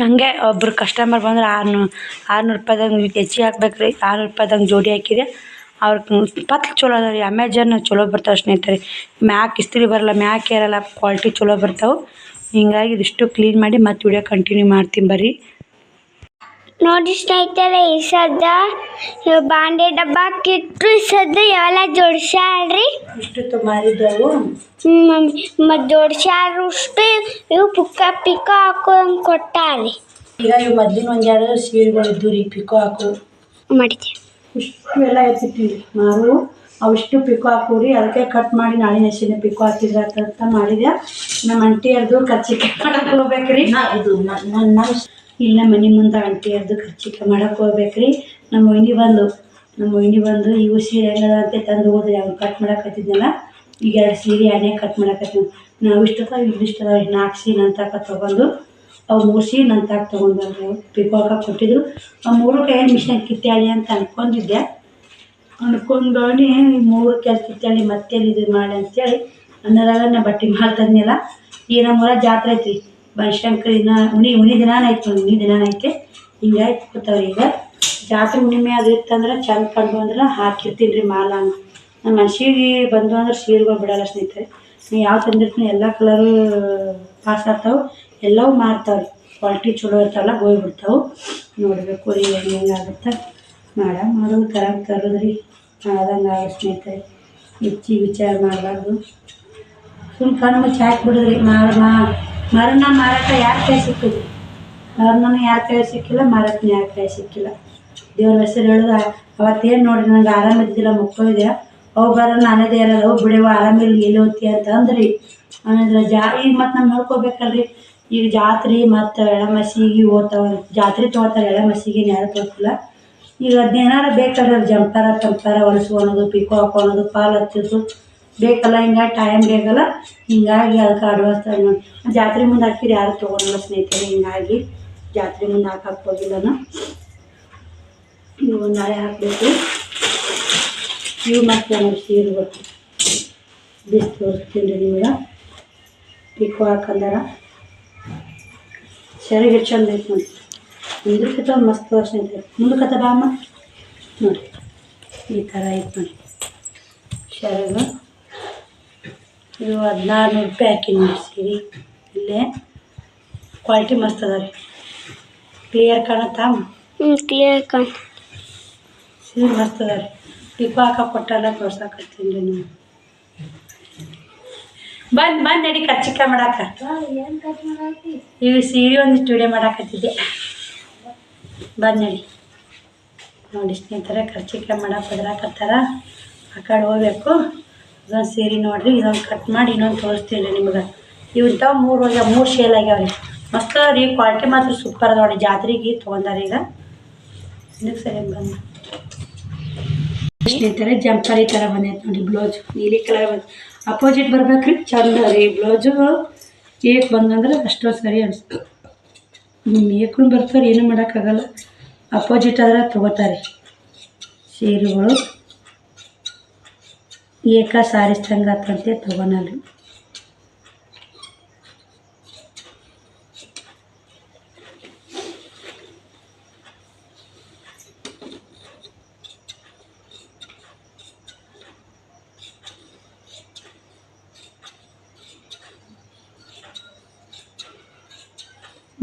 ನನಗೆ ಒಬ್ಬರು ಕಸ್ಟಮರ್ ಬಂದ್ರೆ ಆರುನೂ ಆರ್ನೂರು ರೂಪಾಯ್ದಂಗೆ ಹೆಚ್ಚಿಗೆ ಹಾಕ್ಬೇಕು ರೀ ಆರ್ನೂರು ರೂಪಾಯ್ದಂಗೆ ಜೋಡಿ ಹಾಕಿದೆ ಅವ್ರಿಗೆ ಪತ್ ಚಲೋ ಅದ ರೀ. ಅಮೆಜಾನ್ ಚಲೋ ಬರ್ತಾವೆ ಸ್ನೇಹಿತರೆ. ಮ್ಯಾಕ್ ಇಸ್ತ್ರಿ ಬರಲ್ಲ ಮ್ಯಾಕ್ ಏರಲ್ಲ ಕ್ವಾಲಿಟಿ ಚಲೋ ಬರ್ತಾವೆ. ಹಿಂಗಾಗಿ ಇದಿಷ್ಟು ಕ್ಲೀನ್ ಮಾಡಿ ಮತ್ತೆ ವಿಡಿಯೋ ಕಂಟಿನ್ಯೂ ಮಾಡ್ತೀನಿ ಬರ್ರಿ. ನೋಡಿ ಸ್ನೇಹಿತರೆ ಈ ಸದ್ದ ಬಾಂಡೆ ಡಬ್ಬ ಕಿಟ್ಟು ಈ ಸದ್ದ ಎಲ್ಲ ಜೋಡ್ಸ್ಯಾಳ್ರಿ? ಇಷ್ಟು ಮಾರಿದ್ದವು. ಮತ್ತು ಜೋಡ್ಸ್ಯಾರಷ್ಟು ಇವು ಪುಕ್ಕ ಪಿಕ್ಕ ಹಾಕೋಂಗೆ ಕೊಟ್ಟಾರಿ. ಈಗ ಇವು ಮೊದ್ಲಿನ ಒಂದು ಎರಡು ಸೀರೆಗಳು ಇದ್ದು ರೀ ಪಿಕೋ ಹಾಕು. ಮಾಡಿದ್ದೆ ಇಷ್ಟು ಎಲ್ಲ ಎತ್ತಿಟ್ಟಿವಿ ಮಾರು ಅವಿಷ್ಟು ಪಿಕೋ ಹಾಕೋರಿ ಅದಕ್ಕೆ ಕಟ್ ಮಾಡಿ ನಾಳೆ ನೆಸಿನ ಪಿಕೋ ಹಾಕಿದ್ರೆ ಅಂತ ಮಾಡಿದೆ. ನಮ್ಮ ಅಂಟಿಯರ್ದು ಖರ್ಚಿಗೆ ಮಾಡಕ್ಕೆ ಹೋಗ್ಬೇಕ್ರಿ. ಇದು ನನ್ನ ಇಲ್ಲ ಮನೆ ಮುಂದೆ ಅಂಟಿಯರ್ದು ಖರ್ಚಿಗೆ ಮಾಡಕ್ಕೆ ಹೋಗ್ಬೇಕ್ರಿ. ನಮ್ಮ ಮೊಯ್ನಿ ಬಂದು ನಮ್ಮ ಮೊಯ್ನಿ ಬಂದು ಇವು ಸೀರೆ ಹೆಂಗದ ಅಂತ ತಂದು ಹೋದ್ರಿ ಅವ್ನು ಕಟ್ ಮಾಡಕತ್ತಿದ್ನಲ್ಲ ಈಗ ಎರಡು ಸೀರೆ ಆನೆ ಕಟ್ ಮಾಡಕತ್ತೀವಿ ನಾವು ಇಷ್ಟ ಅದಾವ ಇಲ್ಲಿಷ್ಟು ಅದಾವ ನಾಲ್ಕು ಸೀರೆ ಅಂತ ತೊಗೊಂಡು ಅವು ಮುಗಿಸಿ ನನ್ನ ನಂತಾಕ ತೊಗೊಂಡು ಬಂದ್ರು. ಕೊಟ್ಟಿದ್ರು. ಆ ಮೂರು ಕೈಯಲ್ಲಿ ಮಿಷನ್ ಕಿತ್ತಾಳಿ ಅಂತ ಅಂದ್ಕೊಂಡಿದ್ದೆ ಅಂದ್ಕೊಂಡೋಣಿ ಮೂರು ಕೆಲಸ ಕಿತ್ತಾಳಿ ಮತ್ತೆ ಇದು ಮಾಡಿ ಅಂತೇಳಿ ಅನ್ನದಾಗ ನಾ ಬಟ್ಟೆ ಮಾಡ್ತದ್ನೆಲ್ಲ ಈ ನಮ್ಮೂರ ಜಾತ್ರೆ ಐತಿ ಬನಶಂಕರಿ ದಿನ ಉಣಿ ಉಣಿ ದಿನಾನ ಐತಿ ಉಣಿ ದಿನಾನ ಐತಿ. ಹಿಂಗಾಗಿ ಕೂತವ್ರಿ ಈಗ. ಜಾತ್ರೆ ಹುಣ್ಣಿಮೆ ಅದು ಇತ್ತಂದ್ರೆ ಚಂದ ಕಂಡು ಅಂದ್ರೆ ಹಾಕಿರ್ತೀನಿ ರೀ ಮಾಲ ನಮ್ಮ ಮನ್ಸಿಗೆ ಬಂದು ಅಂದ್ರೆ ಸೀರೆಗಳು ಬಿಡಲ್ಲ ಸ್ನೇಹಿತರೆ. ನೀವು ಯಾವ ತಂದಿರ್ತೀನಿ ಎಲ್ಲ ಕಲರು ಪಾಸ್ ಆಗ್ತಾವೆ. ಎಲ್ಲವೂ ಮಾರ್ತಾವ್ರಿ. ಕ್ವಾಲಿಟಿ ಚಲೋ ಇರ್ತಾವಲ್ಲ ಹೋಗ್ಬಿಡ್ತಾವೆ. ನೋಡಬೇಕು ರೀ ಹೆಂಗೆ ಹೆಂಗೆ ಆಗುತ್ತೆ ಮಾಡ ಮಾಡೋದು ಕರಾಗ ತರೋದು ರೀ ಆದಂಗೆ ಆಗೋ ಸ್ನೇಹಿತರೆ ಹೆಚ್ಚಿ ವಿಚಾರ ಮಾಡಬಾರ್ದು. ಸುಮ್ಮನೆ ಕಣ್ಣು ಮುಚ್ಚಿ ಹಾಕ್ಬಿಡೋದ್ರಿ. ಮಾರ ಮರನ ಮಾರಾಟ ಯಾರ ಕೈ ಸಿಕ್ಕಿದ್ರಿ ಮರನ ಯಾರ ಕೈ ಸಿಕ್ಕಿಲ್ಲ ಮಾರಾಟನ ಯಾರ ಕೈ ಸಿಕ್ಕಿಲ್ಲ. ದೇವ್ರ ಹೆಸರು ಹೇಳೋದು, ಅವತ್ತೇನು ನೋಡಿ ನನಗೆ ಆರಾಮಿದ್ದಿಲ್ಲ ಮಕ್ಕಳಿದೆ. ಅವು ಬರೋ ನಾನೇದೇ ಇರೋದು, ಅವು ಬಿಡವ ಆರಾಮಿಲ್ಲ ಎಲ್ಲಿ ಹೋಗ್ತೀಯ ಅಂತ ಅಂದ್ರಿ. ಆಮೇಲೆ ಜಾ, ಈಗ ಮತ್ತೆ ನಮ್ಮ ನೋಡ್ಕೋಬೇಕಲ್ರಿ. ಈಗ ಜಾತ್ರೆ ಮತ್ತು ಎಳಮಸಿಗೆ ಓದ್ತಾವ ಜಾತ್ರೆ ತೊಗೊಳ್ತಾರೆ ಎಳಮಸಿಗೆ ಯಾರು ತೊಗೊತಿಲ್ಲ ಈಗ ಅದನ್ನೇನಾರ ಬೇಕಲ್ರಿ ಜಂಪಾರ, ತಂಪಾರ ಹೊಲಸು ಅನ್ನೋದು, ಪಿಕೋ ಹಾಕೊಳೋದು ಪಾಲು ಹಚ್ಚೋದು ಬೇಕಲ್ಲ, ಹಿಂಗಾಗಿ ಟೈಮ್ ಬೇಕಲ್ಲ, ಹಿಂಗಾಗಿ ಅದಕ್ಕೆ ಅಡ್ವಾನ್ಸ್ ತಗೊಂಡು ಜಾತ್ರೆ ಮುಂದೆ ಹಾಕಿದ್ರೆ ಯಾರು ತೊಗೊಳಲ್ಲ ಸ್ನೇಹಿತರೆ, ಹಿಂಗಾಗಿ ಜಾತ್ರೆ ಮುಂದೆ ಹಾಕಕ್ಕೆ ಹೋಗಿಲ್ಲ ಇವು ನಾಳೆ ಹಾಕಬೇಕು. ಇವು ಮತ್ತೆ ನೋಡಿ ಸೀರೆಗಳು ಬಿಸಿ ತೋರಿಸ್ತೀನಿ ನಿಮ್ಗೆ ಪಿಕೋ ಹಾಕಂದಾರ. ಸರಿಗೆ ಚಂದ ಐತೆ ನೋಡಿ. ಮುಂದಕ್ಕೆ ಮಸ್ತ್ ವರ್ಷ ಐತೆ. ಮುಂದಕ್ಕೆ ಬಾ ಅಮ್ಮ. ನೋಡಿ. ಈ ಥರ ಐತೆ ನೋಡಿ. ಶರಗು ಇದು ಹದಿನಾರು ನೂರು ರೂಪಾಯಿ ಹಾಕಿ ನೋಡಿ ಸೀರೆ. ಇಲ್ಲೇ ಕ್ವಾಲಿಟಿ ಮಸ್ತ್ ಅದ ರೀ ಕ್ಲಿಯರ್ ಕಾಣತ್ತಾ ಕ್ಲಿಯರ್ ಕಾಣ್ ಸೀರೆ ಮಸ್ತ್ ಅದ ರೀ ಟಿಪ್ಪ ಹಾಕ ಕೊಟ್ಟಲ್ಲ ತೋರ್ಸಾಕತ್ತೀನಿ ರೀ ನೀವು ಬಂದು, ಬಂದ್ ನಡಿ ಕರ್ಚಿಕ ಮಾಡಾಕ. ಈಗ ಸೀರೆ ಒಂದಿಷ್ಟು ಸ್ಟುಡಿಯೋ ಮಾಡಾಕತ್ತಿದ್ದೆ. ಬಂದ್ ನಡಿ. ನೋಡಿ, ಸ್ನೇಹಿತರ ಕರ್ಚಿಕ ಮಾಡಕ್ಕೆ ಬದ್ರಾಕತ್ತಾರ. ಆ ಕಡೆ ಹೋಗ್ಬೇಕು. ಇದೊಂದು ಸೀರೆ ನೋಡ್ರಿ, ಇದೊಂದು ಕಟ್ ಮಾಡಿ ಇನ್ನೊಂದು ತೋರಿಸ್ತೀನಿ ನಿಮ್ಗೆ. ಇವು ಇಂಥವು ಮೂರು ಹೋಗ್ಯಾವ ಮೂರು ಶೇಲ್ ಆಗ್ಯಾವ ರೀ ಮಸ್ತ್ ರೀ ಕ್ವಾಲಿಟಿ ಮಾತ್ರ ಸೂಪರ್ ಅದ ನೋಡಿ ಜಾತ್ರೆಗೆ ತೊಗೊಂಡಾರ ಈಗ. ಇದಕ್ಕೆ ಸರಿ ಬಂದು ಸ್ನೇಹಿತರೆ, ಜಂಪರ್ ಈ ಥರ ಬಂದೈತೆ ನೋಡಿ ಬ್ಲೌಸ್. ನೀಲಿ ಕಲರ್ ಬಂದು ಅಪೋಸಿಟ್ ಬರ್ಬೇಕ್ರಿ? ಚಂದ ರೀ. ಬ್ಲೌಸು ಏಕ್ ಬಂದಂದ್ರೆ ಅಷ್ಟೋ ಸರಿ ಅನ್ಸ್ತು ಏಕ್ನು ಬರ್ತಾರೆ, ಏನೂ ಮಾಡೋಕ್ಕಾಗಲ್ಲ. ಅಪೋಸಿಟ್ ಆದ್ರೆ ತೊಗೋತಾರೆ. ಸೀರೆಗಳು. ಏಕ ಸಾರಿಸ್ದಂಗೆ ಆತಂತೆ ತೊಗೊಳಲ್ರಿ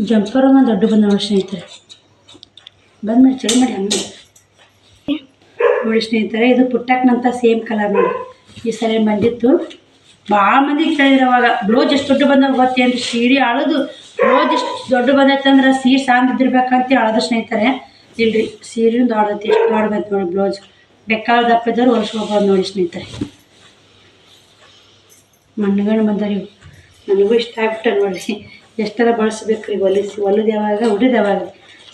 ಜಂಪರ್ ದೊಡ್ಡ ಬಂದವ ಸ್ನೇಹಿತರೆ. ಬಂದು ಚಳಿ ಮಾಡಿ ಹಂಗೆ. ನೋಡಿ ಸ್ನೇಹಿತರೆ, ಇದು ಪುಟ್ಟಕ್ಕನಂತ ಸೇಮ್ ಕಲರ್ ನೋಡಿ. ಈ ಸರಿ ಬಂದಿತ್ತು? ಭಾಳ ಮಂದಿ ಕೇಳಿದ್ರು ಅವಾಗ ಬ್ಲೌಸ್ ಎಷ್ಟು ದೊಡ್ಡ ಬಂದವ ಗೊತ್ತೇನು ಸೀರೆ ಅಳದು ಬ್ಲೌಸ್ ಎಷ್ಟು ದೊಡ್ಡ ಬಂದೈತಂದ್ರೆ ಸೀರೆ ಸಾಂದಿದ್ದಿರ್ಬೇಕಂತ ಅಳದು ಸ್ನೇಹಿತರೆ. ಇಲ್ರಿ, ಸೀರೆಯಿಂದ ಆಡೈತಿ ಎಷ್ಟು ಮಾಡ್ಬೇಕು ನೋಡಿ ಬ್ಲೌಸ್ ಬೆಕ್ಕಾಳ ದಪ್ಪ ಇದ್ದವ್ರು ಹೊಲ್ಸ್ಕೊಬೋದು ನೋಡಿ ಸ್ನೇಹಿತರೆ. ಮಣ್ಣುಗಳು ಇವು ನನಗೂ ಇಷ್ಟ ಆಗ್ಬಿಟ್ಟ ನೋಡ್ರಿ. ಎಷ್ಟರ ಬಳಸ್ಬೇಕ್ರಿ ಹೊಲಿಸಿ ಹೊಲಿದ ಯಾವಾಗ? ಉಡಿದ ಯಾವಾಗ?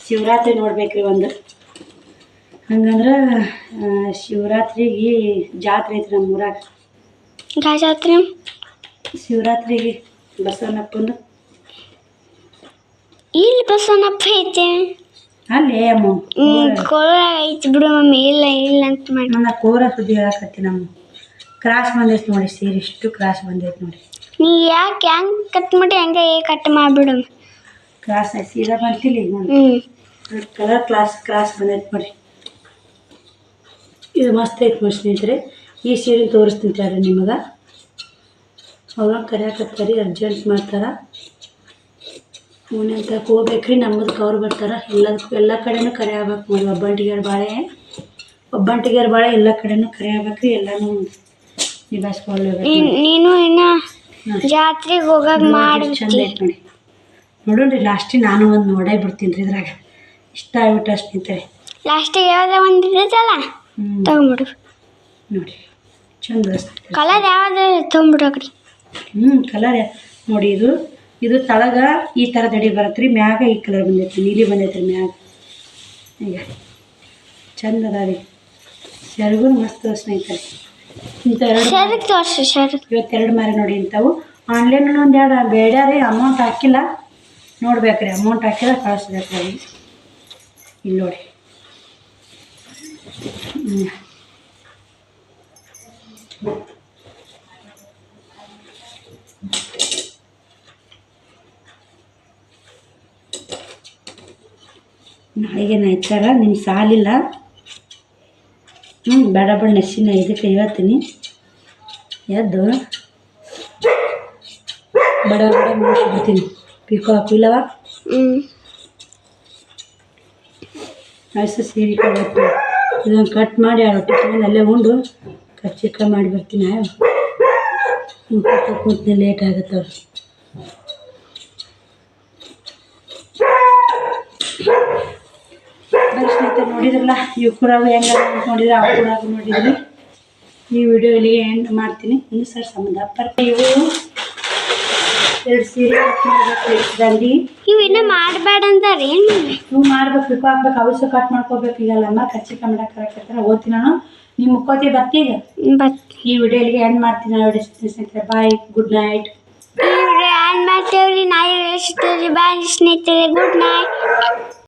ಶಿವರಾತ್ರಿ ನೋಡ್ಬೇಕ್ರಿ ಒಂದು. ಹಂಗಂದ್ರೆ ಶಿವರಾತ್ರಿಗೆ ಜಾತ್ರೆ ಐತ್ರಿ ನಮ್ಮ ಊರಾಗ. ಜಾತ್ರೆ ಶಿವರಾತ್ರಿಗೆ ಬಸವನಪ್ಪಂದು ಇಲ್ಲಿ ಬಸವನಪ್ಪ ಐತೆ. ಅಲ್ಲೇ ಅಮ್ಮ. ಕೋರ ಐತಿ ಬಿಡು ಮಮ್ಮಿ. ಇಲ್ಲ ಇಲ್ಲ ಅಂತ ಮಾಡಿ. ನನ್ನ ಕೋರ ಸುದ್ದಿ ಹೇಳಕತ್ತಿ ನಮ್ಮ. ಕ್ರಾಸ್ ಬಂದೈತೆ ನೋಡಿ ಸೀರೆ ಇಷ್ಟು ಕ್ರಾಸ್ ಬಂದೈತೆ ನೋಡಿ. ನೀ ಯಾಕೆ ಹೆಂಗ್ ಕಟ್ ಮಾಡಿ ಹಂಗೆ ಕಟ್ ಮಾಡ್ಬಿಡು. ಕ್ರಾಸ್ ಸೀದಾ ಬಂತಿಲ್ಲ ಹ್ಮ್. ಕಲರ್ ಕ್ಲಾಸ್ ಕ್ರಾಸ್ ಬಂದೈತೆ ನೋಡಿ. ಇದು ಮಸ್ತ್ ಐತೆ ನೋಡಿ ಸ್ನೇಹಿತರೆ. ಈ ಸೀರೆ ತೋರಿಸ್ತೀನಿ ನಿಮಗ. ನಿಮಗೆ ಅವ್ರ ಕರೆಯಕತ್ತಾರೆ ಅರ್ಜೆಂಟ್ ಮಾಡ್ತಾರೆ. ಅಂತ ಹೋಗ್ಬೇಕ್ರಿ ನಮ್ಮದು ಅವ್ರು ಬರ್ತಾರೆ. ಎಲ್ಲದಕ್ಕೂ ಎಲ್ಲ ಕಡೆನು ಕರೆ ಆಗ್ಬೇಕು ನೋಡಿ. ಒಬ್ಬಂಟಿಗೆ ಬಾಳೆ ಒಬ್ಬಂಟಿಗೆ ಬಾಳೆ ಎಲ್ಲ ಕಡೆನೂ ಕರೆ ಆಗ್ಬೇಕ್ರಿ ಎಲ್ಲನೂ ನೀನ್- ನೀನು ಇನ್ನ. ಜಾತ್ರೆಗೆ ಹೋಗಾಗ ನೋಡಿ ನೋಡೋಣ್ರಿ ಲಾಸ್ಟಿಗೆ ನಾನು ಒಂದು ನೋಡೇ ಬಿಡ್ತೀನಿ ರೀ ಇದ್ರಾಗ. ಇಷ್ಟ ಆಗ್ಬಿಟ್ಟು ಸ್ನೇಹಿತರೆ ಲಾಸ್ಟಿಗೆ ಯಾವ್ದೋ ಒಂದು ಹ್ಞೂ ತಗೊಂಬಿಡು. ನೋಡಿ ಚಂದ ಕಲರ್ ಯಾವ್ದು ತೊಗೊಂಬಿಡು ಕಡೆ ಹ್ಞೂ ಕಲರ್ ನೋಡಿ ಇದು. ಇದು ತಳಗ ಈ ಥರ ದಡಿ ಬರತ್ತೆ ರೀ ಮ್ಯಾಗ ಈ ಕಲರ್ ಬಂದೈತಿ ನೀಲಿ ಬಂದೈತ್ರಿ ರೀ ಮ್ಯಾಗ. ಈಗ ಚಂದ ಅದ ರೀ. ಸೆರಗು ಮಸ್ತ್ ಸ್ನೇಹಿತರೆ. ತೋರ್ಸು ಇವತ್ತೆರಡು ಮಾರಿ ನೋಡಿ ಇಂಥವು. ಆನ್ಲೈನ್ ಒಂದು ಎರಡು ಬೇಡ್ಯಾರಿ ಅಮೌಂಟ್ ಹಾಕಿಲ್ಲ. ನೋಡ್ಬೇಕ್ರಿ ಅಮೌಂಟ್ ಹಾಕಿಲ್ಲ ಕಳಿಸ್ಬೇಕ್ರಿ ನೋಡಿ ಇಲ್ಲಿ ನೋಡಿ. ನಾಳೆಗೆ ನಾ ಇರ್ತಾರ ನಿಮ್ಗೆ ಸಾಲಿಲ್ಲ? ಹ್ಞೂ ಬೇಡ ಬೇಡ ನೆಸಿನ ಇದಕ್ಕೆ ಹೇಳ್ತೀನಿ. ಎದ್ದು. ಬಡ ಬಡ ಮುಗಿಸ್ಬಿಡ್ತೀನಿ ಪಿಕೋ ಹಾಕಿಲ್ಲವ ಹ್ಞೂ ಸೀರೆ ಕೊಡ್ಬೇಕು ಇದನ್ನು ಕಟ್ ಮಾಡಿ ಆ ರೊಟ್ಟಿ ತಗೊಂಡು ಅಲ್ಲೇ ಉಂಡು. ಕಚ್ಚಿಕ ಮಾಡಿ ಬರ್ತೀನಿ ಕೂತ್ನೆ ಲೇಟ್ ಆಗುತ್ತೆ ಅವ್ರು. ನೋಡಿದ್ರಲ್ಲ ಇವು ಕೂಡ ಹೆಂಗ ನೋಡಿದ್ರೆ ಆ ಕೂಡ ನೋಡಿದ್ರಿ. ಈ ವಿಡಿಯೋ ಇಲ್ಲಿಗೆ ಎಂಡ್ ಮಾಡ್ತೀನಿ. ಇನ್ನು ಸರ್ ಸಂಬಂಧ ಇವು ಎರಡು ಸೀರೆ ದಂಡಿ. ಇವ್ ಮಾಡಬೇಡ ಅಂದಾರ ಏನ್ ನೀವು ಮಾಡ್ಬೇಕು ಪಿಕ್ ಹಾಕ್ಬೇಕು ಅವಶ್ಯ ಕಟ್ ಮಾಡ್ಕೋಬೇಕು. ಈಗಲ್ಲಮ್ಮ ಕಚ್ಚಿ ಕಮ್ಮಿ ಕರೆಕ್ಟ್ ಓದ್ತೀನಿ ನಾನು. ನೀವು ಮುಕ್ಕೋತಿ ಬರ್ತೀಗ ಈ ವಿಡಿಯೋ ಇಲ್ಲಿಗೆ ಎಂಡ್ ಮಾಡ್ತೀನಿ ವಿಡಿಯೋ ಸ್ನೇಹಿತರೆ ಬಾಯ್ ಗುಡ್ ನೈಟ್ ಮಾಡ್ತೇವ್ರಿ. ನಾಯಿ ಸ್ನೇಹಿತರೆ ಬಾಯ್ ಸ್ನೇಹಿತರೆ ಗುಡ್ ನೈಟ್